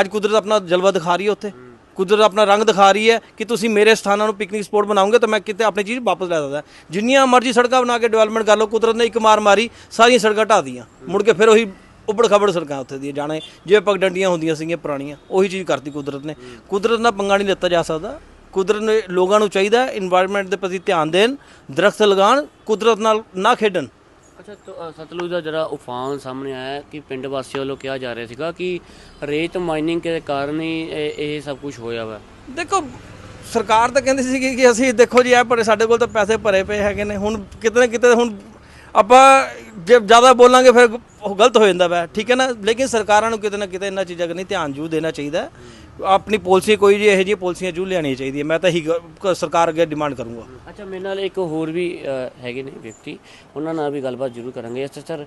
ਅੱਜ ਕੁਦਰਤ ਆਪਣਾ ਜਲਵਾ ਦਿਖਾ ਰਹੀ ਹੈ ਉੱਥੇ। ਕੁਦਰਤ ਆਪਣਾ ਰੰਗ ਦਿਖਾ ਰਹੀ ਹੈ ਕਿ ਤੁਸੀਂ ਮੇਰੇ ਸਥਾਨਾਂ ਨੂੰ ਪਿਕਨਿਕ ਸਪੌਟ ਬਣਾਓਗੇ ਤਾਂ ਮੈਂ ਕਿਤੇ ਆਪਣੀ ਚੀਜ਼ ਵਾਪਸ ਲੈ ਸਕਦਾ। ਜਿੰਨੀਆਂ ਮਰਜ਼ੀ ਸੜਕਾਂ ਬਣਾ ਕੇ ਡਿਵੈਲਪਮੈਂਟ ਕਰ ਲਓ, ਕੁਦਰਤ ਨੇ ਇੱਕ ਮਾਰ ਮਾਰੀ, ਸਾਰੀਆਂ ਸੜਕਾਂ ਢਾਹ ਦੀਆਂ ਮੁੜ ਕੇ ਫਿਰ ਉਹੀ ਉੱਬੜ ਖਬੜ ਸੜਕਾਂ ਉੱਥੇ ਦੀਆਂ ਜਾਣੇ। ਜਿਵੇਂ ਪਗਡੰਡੀਆਂ ਹੁੰਦੀਆਂ ਸੀਗੀਆਂ ਪੁਰਾਣੀਆਂ, ਉਹੀ ਚੀਜ਼ ਕਰਤੀ ਕੁਦਰਤ ਨੇ। ਕੁਦਰਤ ਨਾਲ ਪੰਗਾ ਨਹੀਂ ਲਿੱਤਾ ਜਾ ਸਕਦਾ। ਕੁਦਰਤ ਨੇ ਲੋਕਾਂ ਨੂੰ ਚਾਹੀਦਾ ਹੈ ਇਨਵਾਇਰਨਮੈਂਟ ਦੇ ਪ੍ਰਤੀ ਧਿਆਨ ਦੇਣ, ਦਰਖਤ ਲਗਾਉਣ, ਕੁਦਰਤ ਨਾਲ ਨਾ ਖੇਡਣ। ਅੱਛਾ ਤੋ- ਅ, ਸਤਲੁਜ ਦਾ ਜਿਹੜਾ ਉਫਾਨ ਸਾਹਮਣੇ ਆਇਆ ਹੈ ਕਿ ਪਿੰਡ ਵਾਸੀਆਂ ਵੱਲੋਂ ਕਿਹਾ ਜਾ ਰਿਹਾ ਸੀਗਾ ਕਿ ਰੇਤ ਮਾਈਨਿੰਗ ਦੇ ਕਾਰਨ ਹੀ ਇਹ ਇਹ ਸਭ ਕੁਝ ਹੋਇਆ ਵਾ। ਦੇਖੋ ਸਰਕਾਰ ਤਾਂ ਕਹਿੰਦੀ ਸੀ ਕਿ ਅਸੀਂ ਦੇਖੋ ਜੀ ਇਹ ਭਰੇ ਸਾਡੇ ਕੋਲ ਤਾਂ ਪੈਸੇ ਭਰੇ ਪਏ ਹੈਗੇ ਨੇ। ਹੁਣ ਕਿਤੇ ਨਾ ਕਿਤੇ ਹੁਣ ਆਪਾਂ ਜੇ ਜ਼ਿਆਦਾ ਬੋਲਾਂਗੇ ਫਿਰ ਉਹ ਗਲਤ ਹੋ ਜਾਂਦਾ ਵਾ। ਠੀਕ ਹੈ ਨਾ? ਲੇਕਿਨ ਸਰਕਾਰਾਂ ਨੂੰ ਕਿਤੇ ਨਾ ਕਿਤੇ ਇਹਨਾਂ ਚੀਜ਼ਾਂ ਕਨੀ ਧਿਆਨ ਜੂ ਦੇਣਾ ਚਾਹੀਦਾ। ਹੈ। ਆਪਣੀ ਪਾਲਿਸੀ ਕੋਈ ਜੀ ਇਹੋ ਜਿਹੀ ਪਾਲਿਸੀਆਂ ਜੂ ਚਾਹੀਦੀ ਹੈ ਮੈਂ ਤਾਂ ਇਹੀ ਗ- ਸਰਕਾਰ ਅੱਗੇ ਡਿਮਾਂਡ ਕਰੂੰਗਾ। ਅੱਛਾ ਮੇਰੇ ਨਾਲ ਇੱਕ ਹੋਰ ਵੀ ਅ, ਹੈਗੇ ਨੇ ਵਿਅਕਤੀ। ਉਹਨਾਂ ਨਾਲ ਵੀ ਗੱਲਬਾਤ ਜ਼ਰੂਰ ਕਰਾਂਗੇ। ਇਸ ਸਰ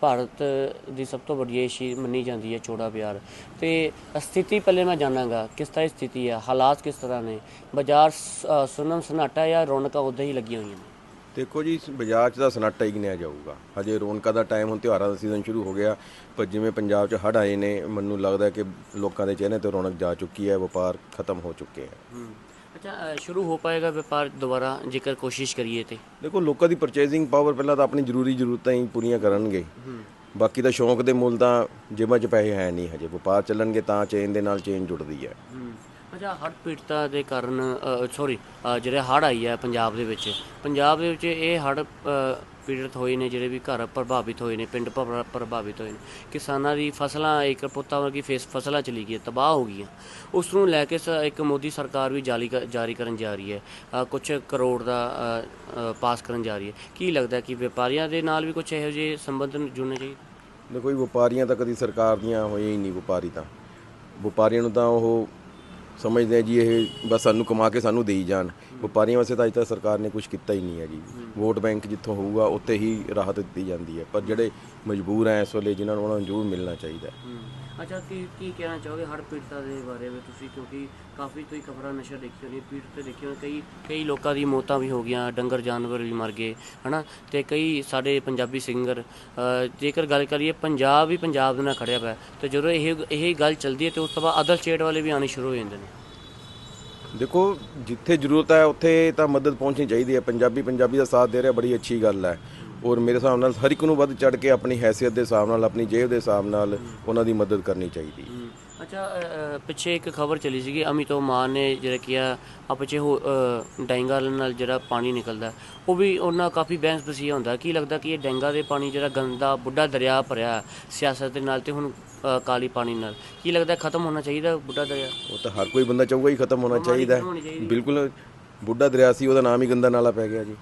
ਭਾਰਤ ਦੀ ਸਭ ਤੋਂ ਵੱਡੀ ਏਸ਼ੀ ਮੰਨੀ ਜਾਂਦੀ ਹੈ ਚੌੜਾ ਬਾਜ਼ਾਰ ਤੇ ਸਥਿਤੀ ਪਹਿਲੇ ਮੈਂ ਜਾਣਾਂਗਾ ਕਿਸ ਤਰ੍ਹਾਂ ਦੀ ਸਥਿਤੀ ਹੈ? ਹਾਲਾਤ ਕਿਸ ਤਰ੍ਹਾਂ ਨੇ? ਬਾਜ਼ਾਰ ਸ- ਅ, ਸੁੰਨਮ ਸਨਾਟਾ ਜਾਂ ਰੌਣਕਾਂ ਉਦਾਂ ਹੀ ਲੱਗੀਆਂ ਹੋਈਆਂ ਨੇ? ਦੇਖੋ ਜੀ ਬਾਜ਼ਾਰ 'ਚ ਤਾਂ ਸਨਾਟਾ ਹੀ ਗਿਣਿਆ ਜਾਊਗਾ। ਹਜੇ ਰੌਣਕਾਂ ਦਾ ਟਾਈਮ ਹੁਣ ਤਿਉਹਾਰਾਂ ਦਾ ਸੀਜ਼ਨ ਸ਼ੁਰੂ ਹੋ ਗਿਆ। ਪਰ ਜਿਵੇਂ ਪੰਜਾਬ 'ਚ ਹੜ੍ਹ ਆਏ ਨੇ ਮੈਨੂੰ ਲੱਗਦਾ ਕਿ ਲੋਕਾਂ ਦੇ ਚਿਹਰੇ ਤੇ ਰੌਣਕ ਜਾ ਚੁੱਕੀ ਹੈ ਵਪਾਰ ਖਤਮ ਹੋ ਚੁੱਕੇ ਹੈ। ਅੱਛਾ ਸ਼ੁਰੂ ਹੋ ਪਾਏਗਾ ਵਪਾਰ ਦੁਬਾਰਾ ਜੇਕਰ ਕੋਸ਼ਿਸ਼ ਕਰੀਏ ਤੇ? ਦੇਖੋ ਲੋਕਾਂ ਦੀ ਪਰਚੇਜ਼ਿੰਗ ਪਾਵਰ ਪਹਿਲਾਂ ਤਾਂ ਆਪਣੀ ਜ਼ਰੂਰੀ ਜ਼ਰੂਰਤਾਂ ਹੀ ਪੂਰੀਆਂ ਕਰਨਗੇ। ਬਾਕੀ ਤਾਂ ਸ਼ੌਂਕ ਦੇ ਮੁੱਲ ਤਾਂ ਜੇਬਾਂ 'ਚ ਪੈਸੇ ਹੈ ਨਹੀਂ ਹਜੇ। ਵਪਾਰ ਚੱਲਣਗੇ ਤਾਂ ਚੇਨ ਦੇ ਨਾਲ ਚੇਨ ਜੁੜਦੀ ਹੈ। ਅੱਛਾ, ਹੜ੍ਹ ਪੀੜਤਾਂ ਦੇ ਕਾਰਨ ਸੌਰੀ ਜਿਹੜੇ ਹੜ੍ਹ ਆਈ ਹੈ ਪੰਜਾਬ ਦੇ ਵਿੱਚ, ਪੰਜਾਬ ਦੇ ਵਿੱਚ ਇਹ ਹੜ੍ਹ ਪੀੜਤ ਹੋਏ ਨੇ, ਜਿਹੜੇ ਵੀ ਘਰ ਪ੍ਰਭਾਵਿਤ ਹੋਏ ਨੇ, ਪਿੰਡ ਪ੍ਰਭਾਵਿਤ ਹੋਏ ਨੇ, ਕਿਸਾਨਾਂ ਦੀ ਫਸਲਾਂ, ਇੱਕ ਪੁੱਤਾਂ ਵਰਗੀ ਫੇਸ ਫਸਲਾਂ ਚਲੀ ਗਈ ਤਬਾਹ ਹੋ ਗਈਆਂ। ਉਸ ਨੂੰ ਲੈ ਕੇ ਸ- ਇੱਕ ਮੋਦੀ ਸਰਕਾਰ ਵੀ ਜਾਰੀ ਕ- ਜਾਰੀ ਕਰਨ ਜਾ ਰਹੀ ਹੈ ਕੁਝ ਕਰੋੜ ਦਾ ਪਾਸ ਕਰਨ ਜਾ ਰਹੀ ਹੈ। ਕੀ ਲੱਗਦਾ ਕਿ ਵਪਾਰੀਆਂ ਦੇ ਨਾਲ ਵੀ ਕੁਝ ਇਹੋ ਜਿਹੇ ਸੰਬੰਧ ਜੁੜਨੇ ਚਾਹੀਦੇ? ਦੇਖੋ ਜੀ, ਵਪਾਰੀਆਂ ਤਾਂ ਕਦੀ ਸਰਕਾਰ ਦੀਆਂ ਹੋਈਆਂ ਹੀ ਨਹੀਂ, ਵਪਾਰੀ ਤਾਂ। ਵਪਾਰੀਆਂ ਨੂੰ ਤਾਂ ਉਹ ਸਮਝਦੇ ਆ ਜੀ ਇਹ ਬਸ ਸਾਨੂੰ ਕਮਾ ਕੇ ਸਾਨੂੰ ਦੇਈ ਜਾਣ। ਵਪਾਰੀਆਂ ਵਾਸਤੇ ਤਾਂ ਅਜੇ ਤੱਕ ਸਰਕਾਰ ਨੇ ਕੁਝ ਕੀਤਾ ਹੀ ਨਹੀਂ ਹੈ ਜੀ। ਵੋਟ ਬੈਂਕ ਜਿੱਥੋਂ ਹੋਊਗਾ, ਉੱਥੇ ਹੀ ਰਾਹਤ ਦਿੱਤੀ ਜਾਂਦੀ ਹੈ। ਪਰ ਜਿਹੜੇ ਮਜਬੂਰ ਹੈ ਇਸ ਵੇਲੇ ਜਿਨ੍ਹਾਂ ਨੂੰ ਉਹਨਾਂ ਨੂੰ ਜ਼ਰੂਰ ਮਿਲਣਾ ਚਾਹੀਦਾ ਹੈ। ਅੱਛਾ, ਕੀ ਕੀ ਕਹਿਣਾ ਚਾਹੋਗੇ ਹੜ੍ਹ ਪੀੜਤਾਂ ਦੇ ਬਾਰੇ ਵਿੱਚ ਤੁਸੀਂ? ਕਿਉਂਕਿ ਕਾਫੀ ਤੁਸੀਂ ਖਬਰਾਂ ਨਸ਼ਰ ਦੇਖੀ ਹੋਣੀ ਪੀੜਤ ਤੇ ਦੇਖੀ ਹੋਣੀ ਕਈ ਕਈ ਲੋਕਾਂ ਦੀ ਮੌਤਾਂ ਵੀ ਹੋ ਗਈਆਂ, ਡੰਗਰ, ਜਾਨਵਰ ਵੀ ਮਰ ਗਏ, ਹਨਾ? ਤੇ ਕਈ ਸਾਡੇ ਪੰਜਾਬੀ ਸਿੰਗਰ ਜੇਕਰ ਗੱਲ ਕਰੀਏ, ਪੰਜਾਬ ਵੀ ਪੰਜਾਬ ਦੇ ਨਾਲ ਖੜਿਆ ਪਿਆ, ਤੇ ਜਦੋਂ ਇਹ ਇਹ ਗੱਲ ਚੱਲਦੀ ਹੈ ਤੇ ਉਸ ਤੋਂ ਬਾਅਦ ਅਦਰ ਸਟੇਟ ਵਾਲੇ ਵੀ ਆਉਣੇ ਸ਼ੁਰੂ ਹੋ ਜਾਂਦੇ ਨੇ। ਦੇਖੋ, ਜਿੱਥੇ ਜ਼ਰੂਰਤ ਹੈ, ਉੱਥੇ ਤਾਂ ਮਦਦ ਪਹੁੰਚਣੀ ਚਾਹੀਦੀ ਹੈ। ਪੰਜਾਬੀ ਪੰਜਾਬੀ ਦਾ ਸਾਥ ਦੇ ਰਿਹਾ, ਬੜੀ ਅੱਛੀ ਗੱਲ ਹੈ। ਔਰ ਮੇਰੇ ਹਿਸਾਬ ਨਾਲ ਹਰ ਇੱਕ ਨੂੰ ਵੱਧ ਚੜ ਕੇ ਆਪਣੀ ਹੈਸੀਅਤ ਦੇ ਹਿਸਾਬ ਨਾਲ ਆਪਣੀ ਜੇਬ ਦੇ ਹਿਸਾਬ ਨਾਲ ਉਹਨਾਂ ਦੀ ਮਦਦ ਕਰਨੀ ਚਾਹੀਦੀ। ਹੈ। ਅੱਛਾ ਪਿੱਛੇ ਇੱਕ ਖਬਰ ਚੱਲੀ ਸੀਗੀ ਅਮਿਤੋ ਮਾਨ ਨੇ ਜਿਹੜਾ ਕਿਹਾ ਆ ਪਿੱਛੇ ਹੋ ਅ, ਡੈਂਗਾ ਨਾਲ ਜਿਹੜਾ ਪਾਣੀ ਨਿਕਲਦਾ ਉਹ ਵੀ ਉਹਨਾਂ ਕਾਫੀ ਬਹਿਸ ਬਸੀਆ ਹੁੰਦਾ ਕੀ ਲੱਗਦਾ ਕਿ ਇਹ ਡੈਂਗਾ ਦੇ ਪਾਣੀ ਜਿਹੜਾ ਗੰਦਾ ਬੁੱਢਾ ਦਰਿਆ ਭਰਿਆ ਸਿਆਸਤ ਦੇ ਨਾਲ ਤੇ ਹੁਣ ਕਾਲੀ ਪਾਣੀ ਨਾਲ ਕੀ ਲੱਗਦਾ ਖਤਮ ਹੋਣਾ ਚਾਹੀਦਾ ਬੁੱਢਾ ਦਰਿਆ? ਉਹ ਤਾਂ ਹਰ ਕੋਈ ਬੰਦਾ ਚਾਹੂਗਾ ਹੀ ਖਤਮ ਹੋਣਾ ਚਾਹੀਦੀ। ਬਿਲਕੁਲ ਬੁੱਢਾ ਦਰਿਆ ਸੀ ਉਹਦਾ ਨਾਮ ਹੀ ਗੰਦਾ ਨਾਲਾ ਪੈ ਗਿਆ ਜੀ।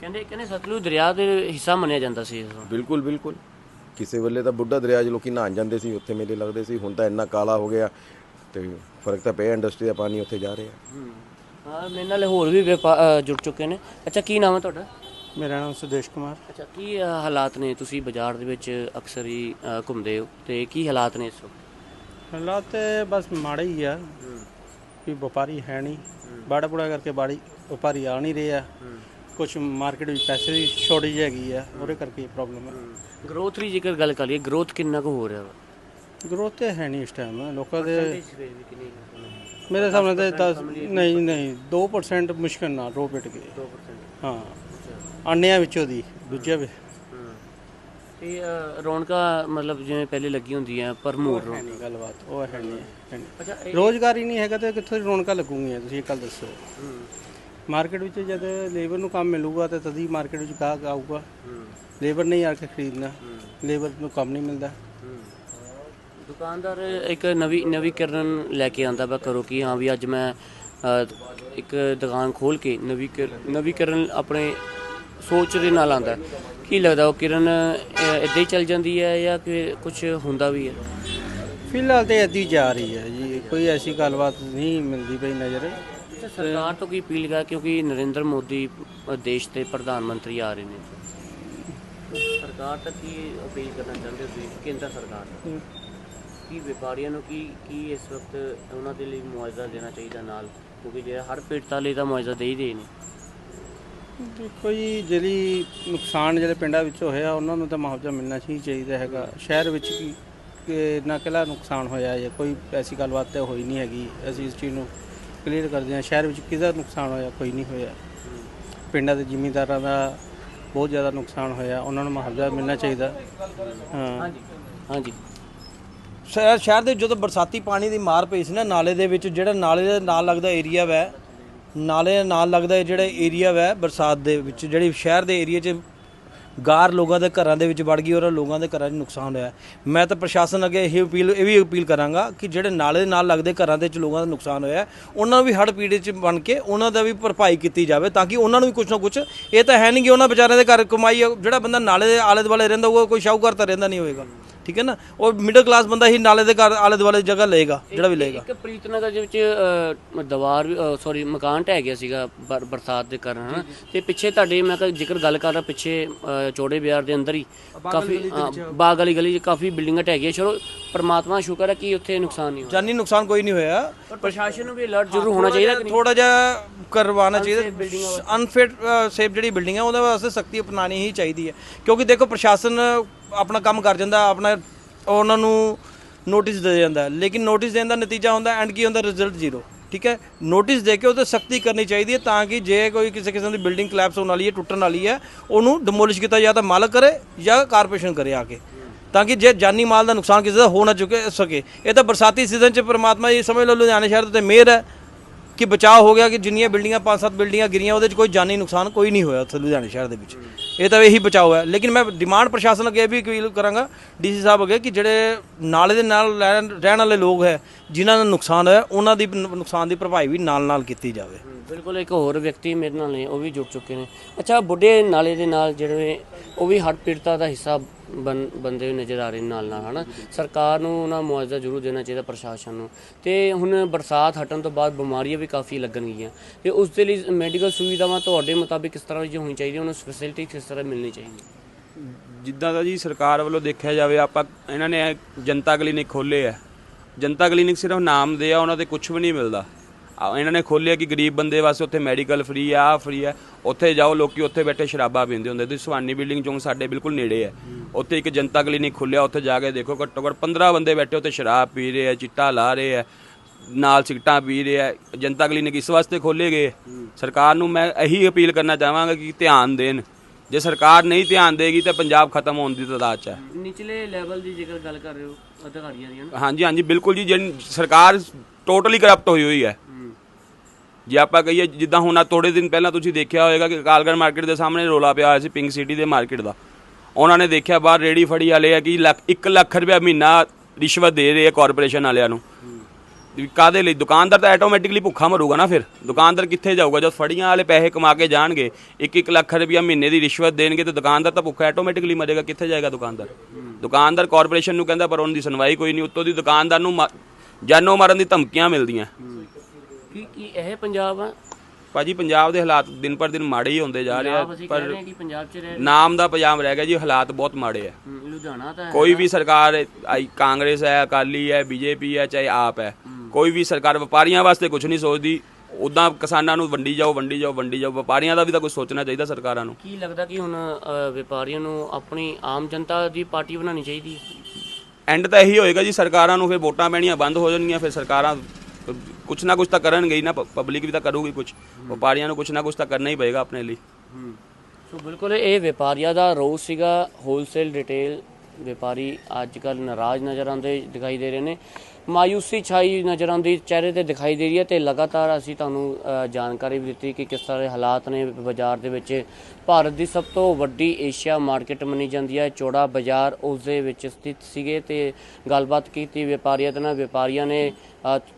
ਕਹਿੰਦੇ ਕਹਿੰਦੇ ਸਤਲੁਜ ਦਰਿਆ ਦੇ ਹਿੱਸਾ ਮੰਨਿਆ ਜਾਂਦਾ ਸੀ ਇਸ ਨੂੰ ਬਿਲਕੁਲ ਬਿਲਕੁਲ। ਕਿਸੇ ਵੇਲੇ ਤਾਂ ਬੁੱਢਾ ਦਰਿਆ 'ਚ ਲੋਕੀ ਨਹਾਉਣ ਜਾਂਦੇ ਸੀ ਉੱਥੇ ਮੇਲੇ ਲੱਗਦੇ ਸੀ ਹੁਣ ਤਾਂ ਇੰਨਾ ਕਾਲਾ ਹੋ ਗਿਆ ਤੇ ਫ਼ਰਕ ਤਾਂ ਪਿਆ ਇੰਡਸਟਰੀ ਦਾ ਪਾਣੀ ਉੱਥੇ ਜਾ ਰਿਹਾ। ਹਾਂ। ਮੇਰੇ ਨਾਲ ਹੋਰ ਵੀ ਵਪਾ- ਅ, ਜੁੜ ਚੁੱਕੇ ਨੇ। ਅੱਛਾ ਕੀ ਨਾਮ ਹੈ ਤੁਹਾਡਾ? ਮੇਰਾ ਨਾਮ ਸੁਦੇਸ਼ ਕੁਮਾਰ। ਅੱਛਾ ਕੀ ਅ, ਹਾਲਾਤ ਨੇ? ਤੁਸੀਂ ਬਾਜ਼ਾਰ ਦੇ ਵਿੱਚ ਅਕਸਰ ਹੀ ਅ, ਘੁੰਮਦੇ ਹੋ ਤੇ ਕੀ ਹਾਲਾਤ ਨੇ ਇਸ ਵਕਤ? ਹਾਲਾਤ ਤੇ ਬਸ ਮਾੜੇ ਹੀ ਆ। ਵੀ ਵਪਾਰੀ ਹੈ ਨਹੀਂ। ਬਾੜਾ ਬੁੜਾ ਕਰਕੇ ਬਾੜੀ ਵਪਾਰੀ ਆ ਨਹੀਂ ਰਿਹਾ। ਕੁਝ ਮਾਰਕੀਟ ਵਿੱਚ ਪੈਸੇ ਦੀ ਸ਼ੋਰਟੇਜ ਹੈਗੀ ਆ ਉਹਦੇ ਕਰਕੇ ਪ੍ਰੋਬਲਮ ਹੈ। ਗਰੋਥ ਦੀ ਜੇਕਰ ਗੱਲ ਕਰੀਏ ਗਰੋਥ ਕਿੰਨਾ ਕੁ ਹੋ ਰਿਹਾ ਵਾ? ਗਰੋਥ ਤੇ ਹੈ ਨਹੀਂ ਇਸ ਟਾਈਮ ਲੋਕਾਂ ਦੇ ਮੇਰੇ ਹਿਸਾਬ ਨਾਲ ਤੇ 10 ਨਹੀਂ। ਨਹੀਂ 2% ਮੁਸ਼ਕਲ ਨਾਲ ਰੋ ਪਿਟ ਗਏ 2% ਹਾਂ। ਆਨਿਆਂ ਵਿੱਚੋਂ ਦੀ ਦੂਜੇ ਵੀ। ਅ, ਰੌਣਕਾਂ ਮਤਲਬ ਜਿਵੇਂ ਪਹਿਲੇ ਲੱਗੀ ਹੁੰਦੀਆਂ ਪਰ ਮੂਰ ਨਹੀਂ ਗੱਲਬਾਤ ਉਹ ਹੈ ਨਹੀਂ ਇਹ- ਰੋਜ਼ਗਾਰ ਨਹੀਂ ਹੈਗਾ ਤੇ ਕਿੱਥੋਂ ਰੌਣਕਾਂ ਲੱਗੂਗੀਆਂ ਤੁਸੀਂ ਇੱਕ ਗੱਲ ਦੱਸੋ। ਮਾਰਕੀਟ ਵਿੱਚ ਜਦ ਲੇਬਰ ਨੂੰ ਕੰਮ ਮਿਲੂਗਾ ਤੇ ਤਦ ਹੀ ਮਾਰਕੀਟ ਵਿੱਚ ਗਾਹਕ ਆਊਗਾ। ਲੇਬਰ ਨਹੀਂ ਆ ਕੇ ਖਰੀਦਣਾ ਲੇਬਰ ਨੂੰ ਕੰਮ ਨਹੀਂ ਮਿਲਦਾ। ਦੁਕਾਨਦਾਰ ਇੱਕ ਨਵੀਂ ਨਵੀਂ ਕਰਨ ਲੈ ਕੇ ਆਂਦਾ ਵਾ ਕਰੋ ਕਿ ਹਾਂ ਵੀ ਅੱਜ ਮੈਂ ਅ, ਇੱਕ ਦੁਕਾਨ ਖੋਲ ਕੇ ਨਵੀਂ ਨਵੀਂ ਕਰਨ ਆਪਣੇ ਸੋਚ ਦੇ ਨਾਲ ਆਂਦਾ। ਕੀ ਲੱਗਦਾ ਉਹ ਕਿਰਨ ਇਦਾਂ ਹੀ ਚੱਲ ਜਾਂਦੀ ਹੈ ਜਾਂ ਕਿ ਕੁਝ ਹੁੰਦਾ ਵੀ ਹੈ? ਫਿਲਹਾਲ ਤੇ ਅੱਧੀ ਜਾ ਰਹੀ ਹੈ ਜੀ। ਕੋਈ ਐਸੀ ਗੱਲਬਾਤ ਨਹੀਂ ਮਿਲਦੀ ਪਈ ਨਜ਼ਰ। ਸਰਕਾਰ ਤੋਂ ਕੀ ਅਪੀਲ ਕਰ ਕਿਉਂਕਿ ਨਰਿੰਦਰ ਮੋਦੀ ਦੇਸ਼ ਦੇ ਪ੍ਰਧਾਨ ਮੰਤਰੀ ਆ ਰਹੇ ਨੇ। ਸਰਕਾਰ ਤੱਕ ਕੀ ਅਪੀਲ ਕਰਨਾ ਚਾਹੁੰਦੇ ਹੋ ਕੇਂਦਰ ਸਰਕਾਰ ਨੂੰ? ਕੀ ਵਪਾਰੀਆਂ ਨੂੰ ਕੀ ਕੀ ਇਸ ਵਕਤ ਉਹਨਾਂ ਦੇ ਲਈ ਮੁਆਵਜ਼ਾ ਦੇਣਾ ਚਾਹੀਦਾ ਨਾਲ? ਕਿਉਂਕਿ ਜਿਹੜਾ ਹਰ ਪੀੜਤਾਂ ਲਈ ਤਾਂ ਮੁਆਵਜ਼ਾ ਦੇ ਹੀ ਦੇ ਨੇ। ਦੇਖੋ ਜੀ ਜਿਹੜੀ ਨੁਕਸਾਨ ਜਿਹੜੇ ਪਿੰਡਾਂ ਵਿੱਚ ਹੋਇਆ ਉਹਨਾਂ ਨੂੰ ਤਾਂ ਮੁਆਵਜ਼ਾ ਮਿਲਣਾ ਹੀ ਚਾਹੀਦਾ ਹੈਗਾ। ਸ਼ਹਿਰ ਵਿੱਚ ਕੀ ਕਿ ਨਾ ਕਿਹੜਾ ਨੁਕਸਾਨ ਹੋਇਆ ਜਾਂ ਕੋਈ ਐਸੀ ਗੱਲਬਾਤ ਤਾਂ ਹੋਈ ਨਹੀਂ ਹੈਗੀ ਅਸੀਂ ਇਸ ਚੀਜ਼ ਨੂੰ। ਕਲੀਅਰ ਕਰਦੇ ਹਾਂ ਸ਼ਹਿਰ ਵਿੱਚ ਕਿਹਦਾ ਨੁਕਸਾਨ ਹੋਇਆ ਕੋਈ ਨਹੀਂ ਹੋਇਆ। ਪਿੰਡਾਂ ਦੇ ਜ਼ਿਮੀਂਦਾਰਾਂ ਦਾ ਬਹੁਤ ਜ਼ਿਆਦਾ ਨੁਕਸਾਨ ਹੋਇਆ ਉਹਨਾਂ ਨੂੰ ਮੁਆਵਜ਼ਾ ਮਿਲਣਾ ਚਾਹੀਦਾ। ਹਾਂ। ਹਾਂਜੀ। ਸ਼ਹਿਰ ਸ਼ਹਿਰ ਦੇ ਜਦੋਂ ਬਰਸਾਤੀ ਪਾਣੀ ਦੀ ਮਾਰ ਪਈ ਸੀ ਨਾ ਨਾਲੇ ਦੇ ਵਿੱਚ ਜਿਹੜਾ ਨਾਲੇ ਦੇ ਨਾਲ ਲੱਗਦਾ ਏਰੀਆ ਵੈ ਨਾਲੇ ਦੇ ਨਾਲ ਲੱਗਦਾ ਜਿਹੜਾ ਏਰੀਆ ਵੈ ਬਰਸਾਤ ਦੇ ਵਿੱਚ ਜਿਹੜੀ ਸ਼ਹਿਰ ਦੇ ਏਰੀਆ 'ਚ ਗਾਰ ਲੋਕਾਂ ਦੇ ਘਰਾਂ ਦੇ ਵਿੱਚ ਵੜ ਗਈ ਔਰ ਲੋਕਾਂ ਦੇ ਘਰਾਂ 'ਚ ਨੁਕਸਾਨ ਹੋਇਆ। ਮੈਂ ਤਾਂ ਪ੍ਰਸ਼ਾਸਨ ਅੱਗੇ ਇਹ ਅਪੀਲ ਇਹ ਵੀ ਅਪੀਲ ਕਰਾਂਗਾ ਕਿ ਜਿਹੜੇ ਨਾਲੇ ਦੇ ਨਾਲ ਲੱਗਦੇ ਘਰਾਂ ਦੇ ਵਿੱਚ ਲੋਕਾਂ ਦਾ ਨੁਕਸਾਨ ਹੋਇਆ, ਉਹਨਾਂ ਨੂੰ ਵੀ ਹੜ੍ਹ ਪੀੜੇ 'ਚ ਬਣ ਕੇ ਉਹਨਾਂ ਦਾ ਵੀ ਭਰਪਾਈ ਕੀਤੀ ਜਾਵੇ ਤਾਂ ਕਿ ਉਹਨਾਂ ਨੂੰ ਵੀ ਕੁਝ ਨਾ ਕੁਝ ਇਹ ਤਾਂ ਹੈ ਨਹੀਂ ਕਿ ਉਹਨਾਂ ਵਿਚਾਰਿਆਂ ਦੇ ਘਰ ਕਮਾਈ ਜਿਹੜਾ ਬੰਦਾ ਨਾਲੇ ਦੇ ਆਲੇ ਦੁਆਲੇ ਰਹਿੰਦਾ ਹੋਊਗਾ, ਕੋਈ ਸ਼ਾਹੂਕਾਰ ਤਾਂ ਰਹਿੰਦਾ ਨਹੀਂ ਹੋਏਗਾ ਠੀਕ ਹੈ ਨਾ? ਉਹ ਮਿਡਲ ਕਲਾਸ ਬੰਦਾ ਹੀ ਨਾਲੇ ਦੇ ਘਰ ਆਲੇ ਦੁਆਲੇ ਜਗ੍ਹਾ ਲਏਗਾ ਜਿਹੜਾ ਵੀ ਲਏਗਾ। ਇੱਕ ਪ੍ਰੀਤਨਗਰ ਦੇ ਵਿੱਚ ਅ, ਦੀਵਾਰ ਸੌਰੀ ਮਕਾਨ ਢਹਿ ਗਿਆ ਸੀਗਾ ਬਰ- ਬਰਸਾਤ ਦੇ ਕਾਰਨ ਹਨਾ? ਤੇ ਪਿੱਛੇ ਤੁਹਾਡੇ ਮੈਂ ਤਾਂ ਜ਼ਿਕਰ ਗੱਲ ਕਰ ਰਿਹਾ ਪਿੱਛੇ ਅ, ਚੌੜੇ ਬਾਜ਼ਾਰ ਦੇ ਅੰਦਰ ਹੀ ਕਾਫੀ ਬਾਗ ਵਾਲੀ ਗਲੀ 'ਚ ਕਾਫੀ ਬਿਲਡਿੰਗਾਂ ਢਹਿ ਗਈਆਂ। ਚਲੋ ਪਰਮਾਤਮਾ ਦਾ ਸ਼ੁਕਰ ਹੈ ਕਿ ਉੱਥੇ ਨੁਕਸਾਨ ਨਹੀਂ ਹੋਇਆ। ਜਾਨੀ ਨੁਕਸਾਨ ਕੋਈ ਨਹੀਂ ਹੋਇਆ। ਪਰ ਪ੍ਰਸ਼ਾਸਨ ਨੂੰ ਵੀ ਅਲਰਟ ਜ਼ਰੂਰ ਹੋਣਾ ਚਾਹੀਦਾ? ਥੋੜਾ ਜਿਹਾ ਕਰਵਾਉਣਾ ਚਾਹੀਦਾ। ਅਨਫਿਟ ਸੇਫ ਜਿਹੜੀ ਬਿਲਡਿੰਗ ਹੈ ਉਹਦੇ ਵਾਸਤੇ ਸਖਤੀ ਅਪਣਾਣੀ ਹੀ ਚਾਹੀਦੀ ਹੈ। ਕਿਉਂਕਿ ਦੇਖੋ ਪ੍ਰਸ਼ਾਸਨ ਆਪਣਾ ਕੰਮ ਕਰ ਜਾਂਦਾ, ਆਪਣਾ ਉਹਨਾਂ ਨੂੰ ਨੋਟਿਸ ਦੇ ਜਾਂਦਾ। ਲੇਕਿਨ ਨੋਟਿਸ ਦੇਣ ਦਾ ਨਤੀਜਾ ਹੁੰਦਾ ਐਂਡ ਕੀ ਹੁੰਦਾ ਰਿਜ਼ਲਟ ਜ਼ੀਰੋ ਠੀਕ ਹੈ? ਨੋਟਿਸ ਦੇ ਕੇ ਉਹਤੇ ਸਖਤੀ ਕਰਨੀ ਚਾਹੀਦੀ ਹੈ ਤਾਂ ਕਿ ਜੇ ਕੋਈ ਕਿਸੇ ਕਿਸਮ ਦੀ ਬਿਲਡਿੰਗ ਕਲੈਪਸ ਹੋਣ ਵਾਲੀ ਹੈ, ਟੁੱਟਣ ਵਾਲੀ ਹੈ, ਉਹਨੂੰ ਡਿਮੋਲਿਸ਼ ਕੀਤਾ ਜਾਂ ਤਾਂ ਮਾਲਕ ਕਰੇ ਜਾਂ ਕਾਰਪੋਰੇਸ਼ਨ ਕਰੇ ਆ ਕੇ। ਤਾਂ ਕਿ ਜੇ ਜਾਨੀ ਮਾਲ ਦਾ ਨੁਕਸਾਨ ਕਿਸੇ ਦਾ ਹੋ ਨਾ ਚੁੱਕੇ, ਸਕੇ। ਇਹ ਤਾਂ ਬਰਸਾਤੀ ਸੀਜ਼ਨ 'ਚ ਪਰਮਾਤਮਾ ਇਹ ਸਮਝ ਲਓ, ਲੁਧਿਆਣਾ ਸ਼ਹਿਰ ਤੇ ਮਿਹਰ ਹੈ। ਕਿ ਬਚਾਅ ਹੋ ਗਿਆ ਕਿ ਜਿੰਨੀਆਂ ਬਿਲਡਿੰਗਾਂ ਪੰਜ ਸੱਤ ਬਿਲਡਿੰਗਾਂ ਗਿਰੀਆਂ, ਉਹਦੇ 'ਚ ਕੋਈ ਜਾਨੀ ਨੁਕਸਾਨ ਕੋਈ ਨਹੀਂ ਹੋਇਆ ਉੱਥੇ ਲੁਧਿਆਣੇ ਸ਼ਹਿਰ ਦੇ ਵਿੱਚ। ਇਹ ਤਾਂ ਇਹੀ ਬਚਾਅ ਹੋਇਆ। ਲੇਕਿਨ ਮੈਂ ਡਿਮਾਂਡ ਪ੍ਰਸ਼ਾਸਨ ਅੱਗੇ ਇਹ ਵੀ ਅਪੀਲ ਕਰਾਂਗਾ, ਡੀਸੀ ਸਾਹਿਬ ਅੱਗੇ, ਕਿ ਜਿਹੜੇ ਨਾਲੇ ਦੇ ਨਾਲ ਰਹਿਣ ਰਹਿਣ ਵਾਲੇ ਲੋਕ ਹੈ, ਜਿਨ੍ਹਾਂ ਦਾ ਨੁਕਸਾਨ ਹੋਇਆ, ਉਹਨਾਂ ਦੀ ਨੁਕਸਾਨ ਦੀ ਭਰਪਾਈ ਵੀ ਨਾਲ ਨਾਲ ਕੀਤੀ ਜਾਵੇ। ਬਿਲਕੁਲ ਇੱਕ ਹੋਰ ਵਿਅਕਤੀ ਮੇਰੇ ਨਾਲ ਨੇ, ਉਹ ਵੀ ਜੁੜ ਚੁੱਕੇ ਨੇ। ਅੱਛਾ, ਬੁੱਢੇ ਨਾਲੇ ਦੇ ਨਾਲ ਜਿਹੜੇ ਉਹ ਵੀ ਹੜ੍ਹ ਪੀੜਤਾ ਦਾ ਹਿੱਸਾ ਬੰਦੇ ਹੋਏ ਨਜ਼ਰ ਆ ਰਹੇ ਨੇ ਨਾਲ ਨਾਲ ਹਨਾ? ਸਰਕਾਰ ਨੂੰ ਉਹਨਾਂ ਮੁਆਵਜ਼ਾ ਜ਼ਰੂਰ ਦੇਣਾ ਚਾਹੀਦਾ ਪ੍ਰਸ਼ਾਸਨ ਨੂੰ। ਤੇ ਹੁਣ ਬਰਸਾਤ ਹਟਣ ਤੋਂ ਬਾਅਦ ਬਿਮਾਰੀਆਂ ਵੀ ਕਾਫੀ ਲੱਗਣਗੀਆਂ। ਤੇ ਉਸ ਦੇ ਲਈ ਮੈਡੀਕਲ ਸੁਵਿਧਾਵਾਂ ਤੁਹਾਡੇ ਮੁਤਾਬਿਕ ਕਿਸ ਤਰ੍ਹਾਂ ਦੀ ਹੋਣੀ ਚਾਹੀਦੀ ਉਹਨਾਂ ਨੂੰ ਫੈਸਿਲਿਟੀ ਕਿਸ ਤਰ੍ਹਾਂ ਮਿਲਣੀ ਚਾਹੀਦੀ? ਜਿੱਦਾਂ ਦਾ ਜੀ ਸਰਕਾਰ ਵੱਲੋਂ ਦੇਖਿਆ ਜਾਵੇ, ਆਪਾਂ ਇਹਨਾਂ ਨੇ ਜਨਤਾ ਕਲੀਨਿਕ ਖੋਲੇ ਆ। ਜਨਤਾ ਕਲੀਨਿਕ ਸਿਰਫ ਨਾਮ ਦੇ ਆ, ਉਹਨਾਂ ਤੇ ਕੁਝ ਵੀ ਨਹੀਂ ਮਿਲਦਾ। ਆ, ਇਹਨਾਂ ਨੇ ਖੋਲਿਆ ਕਿ ਗਰੀਬ ਬੰਦੇ ਵਾਸਤੇ ਉੱਥੇ ਮੈਡੀਕਲ ਫ੍ਰੀ ਆ ਫ੍ਰੀ ਆ। ਉੱਥੇ ਜਾਓ ਲੋਕੀ ਉੱਥੇ ਬੈਠੇ ਸ਼ਰਾਬਾਂ ਪੀਂਦੇ ਹੁੰਦੇ। ਤੁਸੀਂ ਸੁਹਾਨੀ ਬਿਲਡਿੰਗ ਚੌਂਕ ਸਾਡੇ ਬਿਲਕੁਲ ਨੇੜੇ ਹੈ। ਉੱਥੇ ਇੱਕ ਜਨਤਾ ਕਲੀਨਿਕ ਖੁੱਲਿਆ ਉੱਥੇ ਜਾ ਕੇ ਦੇਖੋ ਘੱਟੋ ਘੱਟ 15 ਬੰਦੇ ਬੈਠੇ ਉੱਥੇ ਸ਼ਰਾਬ ਪੀ ਰਹੇ ਆ ਚਿੱਟਾ ਲਾ ਰਹੇ ਆ ਨਾਲ ਸਿਗਟਾਂ ਪੀ ਰਹੇ ਆ। ਜਨਤਾ ਕਲੀਨਿਕ ਇਸ ਵਾਸਤੇ ਖੋਲੇ ਗਏ? ਸਰਕਾਰ ਨੂੰ ਮੈਂ ਇਹੀ ਅਪੀਲ ਕਰਨਾ ਚਾਹਾਂਗਾ ਕਿ ਧਿਆਨ ਦੇਣ। ਜੇ ਸਰਕਾਰ ਨਹੀਂ ਧਿਆਨ ਦੇਗੀ ਤਾਂ ਪੰਜਾਬ ਖਤਮ ਹੋਣ ਦੀ ਤਦਾਦ 'ਚ ਹੈ। ਨਿਚਲੇ ਲੈਵਲ ਦੀ ਜੇਕਰ ਗੱਲ ਕਰ ਰਹੇ ਹੋ ਅਧਿਕਾਰੀਆਂ ਦੀ ਹਾਂਜੀ ਹਾਂਜੀ ਬਿਲਕੁਲ ਜੀ ਜਿਹੜੀ ਸਰਕਾਰ ਟੋਟਲੀ ਕਰਪਟ ਹੋਈ ਹੋਈ ਹੈ। ਜੇ ਆਪਾਂ ਕਹੀਏ, ਜਿੱਦਾਂ ਹੁਣ ਆ ਥੋੜੇ ਦਿਨ ਪਹਿਲਾਂ ਤੁਸੀਂ ਦੇਖਿਆ ਹੋਵੇਗਾ ਕਿ ਕਾਲਗੜ ਮਾਰਕੀਟ ਦੇ ਸਾਹਮਣੇ ਰੋਲਾ ਪਿਆ ਹੋਇਆ ਸੀ, ਪਿੰਕ ਸਿਟੀ ਦੇ ਮਾਰਕੀਟ ਦਾ। ਉਹਨਾਂ ਨੇ ਦੇਖਿਆ ਬਾਹਰ ਰੇੜੀ ਫੜੀ ਵਾਲੇ ਆ ਕਿ ਲੱਖ 1 ਲੱਖ ਰੁਪਇਆ ਮਹੀਨਾ ਰਿਸ਼ਵਤ ਦੇ ਰਹੇ ਆ ਕਾਰਪੋਰੇਸ਼ਨ ਵਾਲਿਆਂ ਨੂੰ। ਵੀ ਕਾਦੇ ਲਈ? ਦੁਕਾਨਦਾਰ ਤਾਂ ਆਟੋਮੈਟਿਕਲੀ ਭੁੱਖਾ ਮਰੂਗਾ ਨਾ ਫਿਰ। ਦੁਕਾਨਦਾਰ ਕਿੱਥੇ ਜਾਊਗਾ? ਜਦ ਫੜੀਆਂ ਵਾਲੇ ਪੈਸੇ ਕਮਾ ਕੇ ਜਾਣਗੇ 1-1 ਲੱਖ ਰੁਪਇਆ ਮਹੀਨੇ ਦੀ ਰਿਸ਼ਵਤ ਦੇਣਗੇ ਤੇ ਦੁਕਾਨਦਾਰ ਤਾਂ ਭੁੱਖਾ ਆਟੋਮੈਟਿਕਲੀ ਮਰੇਗਾ। ਕਿੱਥੇ ਜਾਏਗਾ ਦੁਕਾਨਦਾਰ? ਦੁਕਾਨਦਾਰ ਕਾਰਪੋਰੇਸ਼ਨ ਨੂੰ ਕਹਿੰਦਾ ਪਰ ਉਹਨਾਂ ਦੀ ਸੁਣਵਾਈ ਕੋਈ ਨਹੀਂ। ਉੱਤੋਂ ਦੀ ਦੁਕਾਨਦਾਰ ਨੂੰ ਮ- ਜਾਨੋਂ ਮਾਰਨ ਦੀ ਧਮਕੀਆਂ ਮਿਲਦੀਆਂ। ਕੀ ਕੀ ਇਹ ਪੰਜਾਬ ਆ? ਭਾਜੀ ਪੰਜਾਬ ਦੇ ਹਾਲਾਤ ਦਿਨ ਪਰ ਦਿਨ ਮਾੜੇ ਹੀ ਹੁੰਦੇ ਜਾ ਰਹੇ ਆ ਪਰ ਰਹੇ ਹਾਂ ਕਿ ਪੰਜਾਬ 'ਚ ਰਹਿ ਨਾਮ ਦਾ ਪੰਜਾਬ ਰਹਿ ਗਿਆ ਜੀ ਹਾਲਾਤ ਬਹੁਤ ਮਾੜੇ ਆ। ਲੁਧਿਆਣਾ ਤਾਂ ਕੋਈ ਵੀ ਸਰਕਾਰ ਆਈ ਕਾਂਗਰਸ ਹੈ ਅਕਾਲੀ ਹੈ ਬੀਜੇਪੀ ਹੈ ਚਾਹੇ ਆਪ ਹੈ ਕੋਈ ਵੀ ਸਰਕਾਰ ਵਪਾਰੀਆਂ ਵਾਸਤੇ ਕੁਝ ਨਹੀਂ ਸੋਚਦੀ। ਉਦਾਂ ਕਿਸਾਨਾਂ ਨੂੰ ਵੰਡੀ ਜਾਓ ਵੰਡੀ ਜਾਓ ਵੰਡੀ ਜਾਓ ਵਪਾਰੀਆਂ ਦਾ ਵੀ ਤਾਂ ਕੁਝ ਸੋਚਣਾ ਚਾਹੀਦਾ ਸਰਕਾਰਾਂ ਨੂੰ। ਕੀ ਲੱਗਦਾ ਕਿ ਹੁਣ ਵਪਾਰੀਆਂ ਨੂੰ ਆਪਣੀ ਆਮ ਜਨਤਾ ਦੀ ਪਾਰਟੀ ਬਣਾਉਣੀ ਚਾਹੀਦੀ? ਐਂਡ ਤਾਂ ਇਹੀ ਹੋਏਗਾ ਜੀ ਸਰਕਾਰਾਂ ਨੂੰ ਫਿਰ ਵੋਟਾਂ ਪੈਣੀਆਂ ਬੰਦ ਹੋ ਜਾਣਗੀਆਂ ਫਿਰ ਸਰਕਾਰਾਂ ਕੁਝ ਨਾ ਕੁਝ ਤਾਂ ਕਰਨਗੇ ਹੀ ਨਾ ਪਬਲਿਕ ਵੀ ਤਾਂ ਕਰੂਗੀ ਕੁਝ ਵਪਾਰੀਆਂ ਨੂੰ ਕੁਝ ਨਾ ਕੁਝ ਤਾਂ ਕਰਨਾ ਹੀ ਪਏਗਾ ਆਪਣੇ ਲਈ। ਸੋ ਬਿਲਕੁਲ ਇਹ ਵਪਾਰੀਆਂ ਦਾ ਰੋਸ ਸੀਗਾ ਹੋਲਸੇਲ ਰਿਟੇਲ ਵਪਾਰੀ ਅੱਜ ਕੱਲ ਨਾਰਾਜ਼ ਨਜ਼ਰ ਆਉਂਦੇ ਦਿਖਾਈ ਦੇ ਰਹੇ ਨੇ। ਮਾਯੂਸੀ ਛਾਈ ਨਜ਼ਰ ਆਉਂਦੀ ਚਿਹਰੇ ਤੇ ਦਿਖਾਈ ਦੇ ਰਹੀ ਹੈ ਤੇ ਲਗਾਤਾਰ ਅਸੀਂ ਤੁਹਾਨੂੰ ਜਾਣਕਾਰੀ ਵੀ ਦਿੱਤੀ ਕਿ ਕਿਸ ਤਰ੍ਹਾਂ ਦੇ ਹਾਲਾਤ ਨੇ ਬਾਜ਼ਾਰ ਦੇ ਵਿੱਚ। ਭਾਰਤ ਦੀ ਸਭ ਤੋਂ ਵੱਡੀ ਏਸ਼ੀਆ ਮਾਰਕੀਟ ਮੰਨੀ ਜਾਂਦੀ ਹੈ, ਚੌੜਾ ਬਾਜ਼ਾਰ ਉਸ ਦੇ ਵਿੱਚ ਸਥਿਤ ਸੀਗੇ ਤੇ ਗੱਲਬਾਤ ਕੀਤੀ ਵਪਾਰੀਆਂ ਦੇ ਨਾਲ। ਵਪਾਰੀਆਂ ਨੇ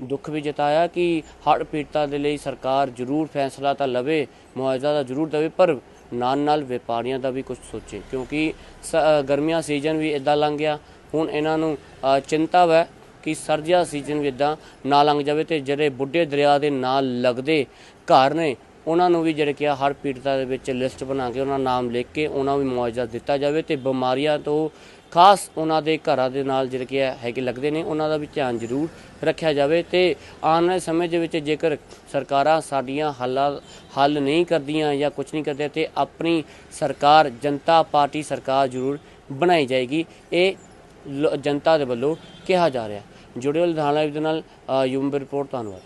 ਦੁੱਖ ਵੀ ਜਤਾਇਆ ਕਿ ਹੜ੍ਹ ਪੀੜਤਾਂ ਦੇ ਲਈ ਸਰਕਾਰ ਜ਼ਰੂਰ ਫੈਸਲਾ ਤਾਂ ਲਵੇ, ਮੁਆਵਜ਼ਾ ਤਾਂ ਜ਼ਰੂਰ ਦੇਵੇ, ਪਰ ਨਾਲ ਨਾਲ ਵਪਾਰੀਆਂ ਦਾ ਵੀ ਕੁਝ ਸੋਚੇ, ਕਿਉਂਕਿ ਸ- ਗਰਮੀਆਂ ਸੀਜ਼ਨ ਵੀ ਇਦਾਂ ਲੰਘ ਗਿਆ। ਹੁਣ ਇਹਨਾਂ ਨੂੰ ਚਿੰਤਾ ਵੈ ਕਿ ਸਰਦੀਆਂ ਸੀਜ਼ਨ ਵੀ ਨਾ ਲੰਘ ਜਾਵੇ ਤੇ ਜਿਹੜੇ ਬੁੱਢੇ ਦਰਿਆ ਦੇ ਨਾਲ ਲੱਗਦੇ ਘਰ ਨੇ, ਉਹਨਾਂ ਨੂੰ ਵੀ ਜਿਹੜੇ ਕਿ ਆ ਹੜ੍ਹ ਪੀੜਤਾਂ ਦੇ ਵਿੱਚ ਲਿਸਟ ਬਣਾ ਕੇ ਉਹਨਾਂ ਦਾ ਨਾਮ ਲਿਖ ਕੇ ਉਹਨਾਂ ਨੂੰ ਮੁਆਵਜ਼ਾ ਦਿੱਤਾ ਜਾਵੇ ਤੇ ਬਿਮਾਰੀਆਂ ਤੋਂ ਖਾਸ ਉਹਨਾਂ ਦੇ ਘਰਾਂ ਦੇ ਨਾਲ ਜਿਹੜੇ ਕਿ ਹੈ- ਹੈਗੇ ਲੱਗਦੇ ਨੇ, ਉਹਨਾਂ ਦਾ ਵੀ ਧਿਆਨ ਜ਼ਰੂਰ ਰੱਖਿਆ ਜਾਵੇ ਤੇ ਆਉਣ ਵਾਲੇ ਸਮੇਂ ਦੇ ਵਿੱਚ ਜੇਕਰ ਸਰਕਾਰਾਂ ਸਾਡੀਆਂ ਹੱਲਾਂ, ਹੱਲ ਨਹੀਂ ਕਰਦੀਆਂ ਜਾਂ ਕੁਝ ਨਹੀਂ ਕਰਦੇ ਤੇ ਆਪਣੀ ਸਰਕਾਰ, ਜਨਤਾ ਪਾਰਟੀ ਸਰਕਾਰ ਜ਼ਰੂਰ ਬਣਾਈ ਜਾਏਗੀ। ਇਹ ਲ- ਜਨਤਾ ਦੇ ਵੱਲੋਂ ਕਿਹਾ ਜਾ ਰਿਹਾ। ਜੁੜਿਓ ਲੁਧਿਆਣਾ ਲਾਈਵ ਦੇ ਨਾਲ ਯੂਮ ਰਿਪੋਰਟ ਧੰਨਵਾਦ।